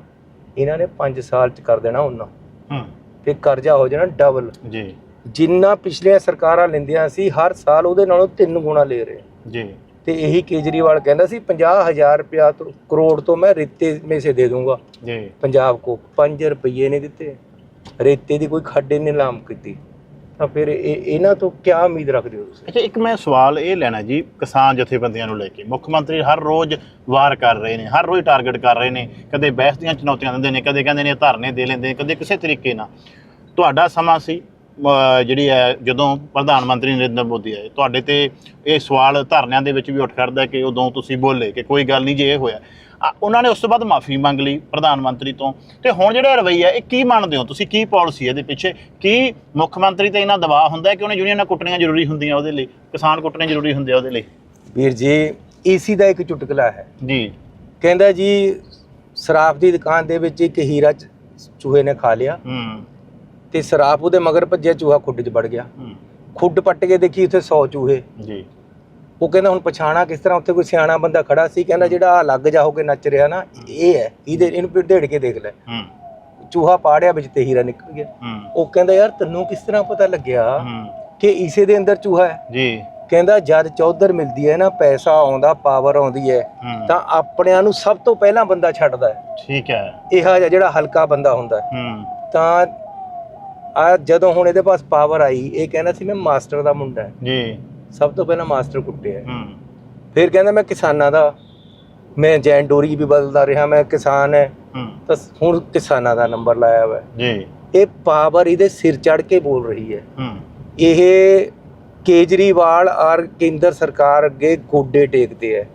ਇਹਨਾਂ ਨੇ 5 ਸਾਲ ਚ ਕਰ ਦੇਣਾ ਉਹਨਾਂ ਹੂੰ। ਤੇ ਕਰਜ਼ਾ ਹੋ ਜਾਣਾ ਡਬਲ ਜੀ। ਜਿੰਨਾ ਪਿਛਲੀਆਂ ਸਰਕਾਰਾਂ ਲੈਂਦੀਆਂ ਸੀ ਹਰ ਸਾਲ ਉਹਦੇ ਨਾਲੋਂ ਤਿੰਨ ਗੁਣਾ ਲੈ ਰਹੇ। ਜੀ। ਤੇ ਇਹੀ ਕੇਜਰੀਵਾਲ ਕਹਿੰਦਾ ਸੀ 50000 ਰੁਪਇਆ ਤੋਂ ਕਰੋੜ ਤੋਂ ਮੈਂ ਰੇਤੇ ਮੇ ਸੇ ਦੇ ਦੂੰਗਾ। ਜੀ। ਪੰਜਾਬ ਕੋ 5 ਰੁਪਏ ਨਹੀਂ ਦਿੱਤੇ। ਰੇਤੇ ਦੀ ਕੋਈ ਖੱਡੇ ਨਹੀਂ ਲਾਮ ਕੀਤੀ। ਤਾਂ ਫਿਰ ਇਹ ਇਹਨਾਂ ਤੋਂ ਕੀ ਉਮੀਦ ਰੱਖਦੇ ਹੋ ਤੁਸੀਂ? ਅੱਛਾ, ਇੱਕ ਮੈਂ ਸਵਾਲ ਇਹ ਲੈਣਾ ਜੀ, ਕਿਸਾਨ ਜਥੇਬੰਦੀਆਂ ਨੂੰ ਲੈ ਕੇ। ਮੁੱਖ ਮੰਤਰੀ ਹਰ ਰੋਜ਼ ਵਾਰ ਕਰ ਰਹੇ ਨੇ, ਹਰ ਰੋਜ਼ ਟਾਰਗੇਟ ਕਰ ਰਹੇ ਨੇ, ਕਦੇ ਬਹਿਸ ਦੀਆਂ ਚੁਣੌਤੀਆਂ ਦਿੰਦੇ ਨੇ, ਕਦੇ ਕਹਿੰਦੇ ਨੇ ਧਰਨੇ ਦੇ ਲੈਂਦੇ ਨੇ, ਕਦੇ ਕਿਸੇ ਤਰੀਕੇ ਨਾਲ। ਤੁਹਾਡਾ ਸਮਾਂ ਸੀ ਜਿਹੜੀ ਹੈ, ਜਦੋਂ ਪ੍ਰਧਾਨ ਮੰਤਰੀ ਨਰਿੰਦਰ ਮੋਦੀ ਆਏ। ਤੁਹਾਡੇ ਤੇ ਇਹ ਸਵਾਲ ਧਰਨਿਆਂ ਦੇ ਵਿੱਚ ਵੀ ਉੱਠ ਖੜਦਾ ਕਿ ਉਦੋਂ ਤੁਸੀਂ ਬੋਲੇ ਕਿ ਕੋਈ ਗੱਲ ਨਹੀਂ, ਜੇ ਇਹ ਹੋਇਆ। ਆ, ਉਹਨਾਂ ਨੇ ਉਸ ਤੋਂ ਬਾਅਦ ਮਾਫੀ ਮੰਗ ਲਈ ਪ੍ਰਧਾਨ ਮੰਤਰੀ ਤੋਂ। ਤੇ ਹੁਣ ਜਿਹੜਾ ਰਵੱਈਆ ਇਹ ਕੀ ਮੰਨਦੇ ਹੋ ਤੁਸੀਂ? ਕੀ ਪਾਲਿਸੀ ਇਹਦੇ ਪਿੱਛੇ? ਕੀ ਮੁੱਖ ਮੰਤਰੀ ਤੇ ਇੰਨਾ ਦਬਾਅ ਹੁੰਦਾ ਹੈ ਕਿ ਉਹਨੇ ਯੂਨੀਅਨਾਂ ਕੁੱਟਣੀਆਂ ਜ਼ਰੂਰੀ ਹੁੰਦੀਆਂ ਉਹਦੇ ਲਈ? ਕਿਸਾਨ ਕੁੱਟਣੇ ਜ਼ਰੂਰੀ ਹੁੰਦੇ ਆ ਉਹਦੇ ਲਈ? ਵੀਰ ਜੀ ਏਸੀ ਦਾ ਇੱਕ ਚੁਟਕਲਾ ਹੈ। ਜੀ। ਕਹਿੰਦਾ ਜੀ ਸ਼ਰਾਬ ਦੀ ਦੁਕਾਨ ਦੇ ਵਿੱਚ ਇੱਕ ਹੀਰਾ ਚ- ਚੂਹੇ ਨੇ ਖਾ ਲਿਆ। ਹੂੰ। ਤੇ ਸ਼ਰਾਬ ਉਹਦੇ ਮਗਰ ਭੱਜਿਆ ਚੂਹਾ ਖੁੱਡ 'ਚ ਵੜ ਗਿਆ। ਹੂੰ। ਖੁੱਡ ਪੱਟ ਕੇ ਦੇਖੀ ਉੱਥੇ 100 ਚੂਹੇ। ਜੀ। ਉਹ ਕਹਿੰਦਾ ਹੁਣ ਪਛਾਣਾ ਕਿਸ ਤਰ੍ਹਾਂ? ਉੱਥੇ ਕੋਈ ਸਿਆਣਾ ਬੰਦਾ ਖੜਾ ਸੀ ਕਹਿੰਦਾ ਜਿਹੜਾ ਲੱਗ ਜਾ ਹੋ ਕੇ ਨੱਚ ਰਿਹਾ ਨਾ ਇਹ ਹੈ ਇਹਦੇ ਇਹਨੂੰ ਫਿਰ ਢੇੜ ਕੇ ਦੇਖ ਲੈ। ਹੂੰ। ਚੂਹਾ ਪਾੜਿਆ ਵਿੱਚ ਤੇ ਹੀਰਾ ਨਿਕਲ ਗਿਆ। ਉਹ ਕਹਿੰਦਾ ਯਾਰ ਤੈਨੂੰ ਕਿਸ ਤਰ੍ਹਾਂ ਪਤਾ ਲੱਗਿਆ ਕਿ ਇਸੇ ਦੇ ਅੰਦਰ ਚੂਹਾ ਹੈ? ਜੀ। ਕਹਿੰਦਾ ਜਦ ਚੌਧਰ ਮਿਲਦੀ ਹੈ ਨਾ ਪੈਸਾ ਆਉਂਦਾ ਪਾਵਰ ਆਉਂਦੀ ਹੈ ਤਾਂ ਆਪਣਿਆਂ ਨੂੰ ਸਭ ਤੋਂ ਪਹਿਲਾਂ ਬੰਦਾ ਛੱਡਦਾ ਹੈ। ਠੀਕ ਹੈ। ਇਹ ਜਿਹਾ ਜਿਹੜਾ ਹਲਕਾ ਬੰਦਾ ਹੁੰਦਾ ਹੈ। ਹੂੰ। ਤਾਂ ਆ ਜਦੋਂ ਹੁਣ ਇਹਦੇ ਪਾਸ ਪਾਵਰ ਆਈ ਇਹ ਕਹਿੰਦਾ ਸੀ ਮੈਂ ਮਾਸਟਰ ਦਾ ਮੁੰਡਾ ਹੈ। ਜੀ। ਸਭ ਤੋਂ ਪਹਿਲਾਂ ਮਾਸਟਰ ਕੁੱਟਿਆ ਹੈ। ਫਿਰ ਕਹਿੰਦਾ ਮੈਂ ਕਿਸਾਨਾਂ ਦਾ ਮੈਂ ਜੈਨ ਡੋਰੀ ਵੀ ਬਦਲਦਾ ਰਿਹਾ ਮੈਂ ਕਿਸਾਨ ਹੈ। ਤਾਂ ਹੁਣ ਕਿਸਾਨਾਂ ਦਾ ਨੰਬਰ ਲਾਇਆ ਹੋਇਆ। ਜੀ। ਇਹ ਪਾਵਰ ਇਹਦੇ ਸਿਰ ਚੜ ਕੇ ਬੋਲ ਰਹੀ ਹੈ। ਹੂੰ। ਇਹ ਕੇਜਰੀਵਾਲ ਔਰ ਕੇਂਦਰ ਸਰਕਾਰ ਅੱਗੇ ਗੋਡੇ ਟੇਕਦੇ ਹੈ।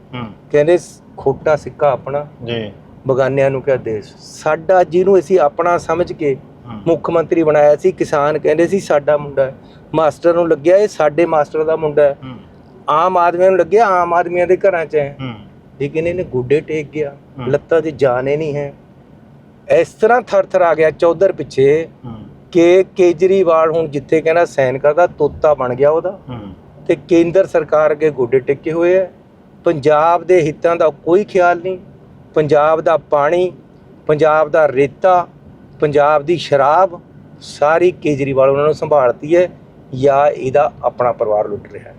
ਕਹਿੰਦੇ ਖੋਟਾ ਸਿੱਕਾ ਆਪਣਾ। ਜੀ। ਬਗਾਨਿਆਂ ਨੂੰ ਕਿਆ ਦੇਸ਼। ਸਾਡਾ ਜਿਹਨੂੰ ਅਸੀਂ ਆਪਣਾ ਸਮਝ ਕੇ ਮੁੱਖ ਮੰਤਰੀ ਬਣਾਇਆ ਸੀ ਕਿਸਾਨ ਕਹਿੰਦੇ ਸੀ ਸਾਡਾ ਮੁੰਡਾ ਹੈ। ਮਾਸਟਰ ਨੂੰ ਲੱਗਿਆ ਇਹ ਸਾਡੇ ਮਾਸਟਰ ਦਾ ਮੁੰਡਾ ਹੈ। ਆਮ ਆਦਮੀਆਂ ਨੂੰ ਲੱਗਿਆ ਆਮ ਆਦਮੀਆਂ ਦੇ ਘਰਾਂ 'ਚ ਹੈ। ਲੇਕਿਨ ਇਹਨੇ ਗੁੱਡੇ ਟੇਕ ਗਿਆ। ਲੱਤਾਂ 'ਚ ਜਾਨ ਹੀ ਨਹੀਂ ਹੈ। ਇਸ ਤਰ੍ਹਾਂ ਥਰ ਥਰ ਆ ਗਿਆ ਚੌਧਰ ਪਿੱਛੇ। ਕਿ ਕੇਜਰੀਵਾਲ ਹੁਣ ਜਿੱਥੇ ਕਹਿੰਦਾ ਸੈਨ ਕਰਦਾ ਤੋਤਾ ਬਣ ਗਿਆ ਉਹਦਾ। ਤੇ ਕੇਂਦਰ ਸਰਕਾਰ ਅੱਗੇ ਗੋਡੇ ਟੇਕੇ ਹੋਏ ਹੈ। ਪੰਜਾਬ ਦੇ ਹਿੱਤਾਂ ਦਾ ਕੋਈ ਖਿਆਲ ਨਹੀਂ। ਪੰਜਾਬ ਦਾ ਪਾਣੀ ਪੰਜਾਬ ਦਾ ਰੇਤਾ ਪੰਜਾਬ ਦੀ ਸ਼ਰਾਬ ਸਾਰੀ ਕੇਜਰੀਵਾਲ ਉਹਨਾਂ ਨੂੰ ਸੰਭਾਲਦੀ ਹੈ ਜਾਂ ਇਹਦਾ ਆਪਣਾ ਪਰਿਵਾਰ ਲੁੱਟ ਰਿਹਾ ਹੈ।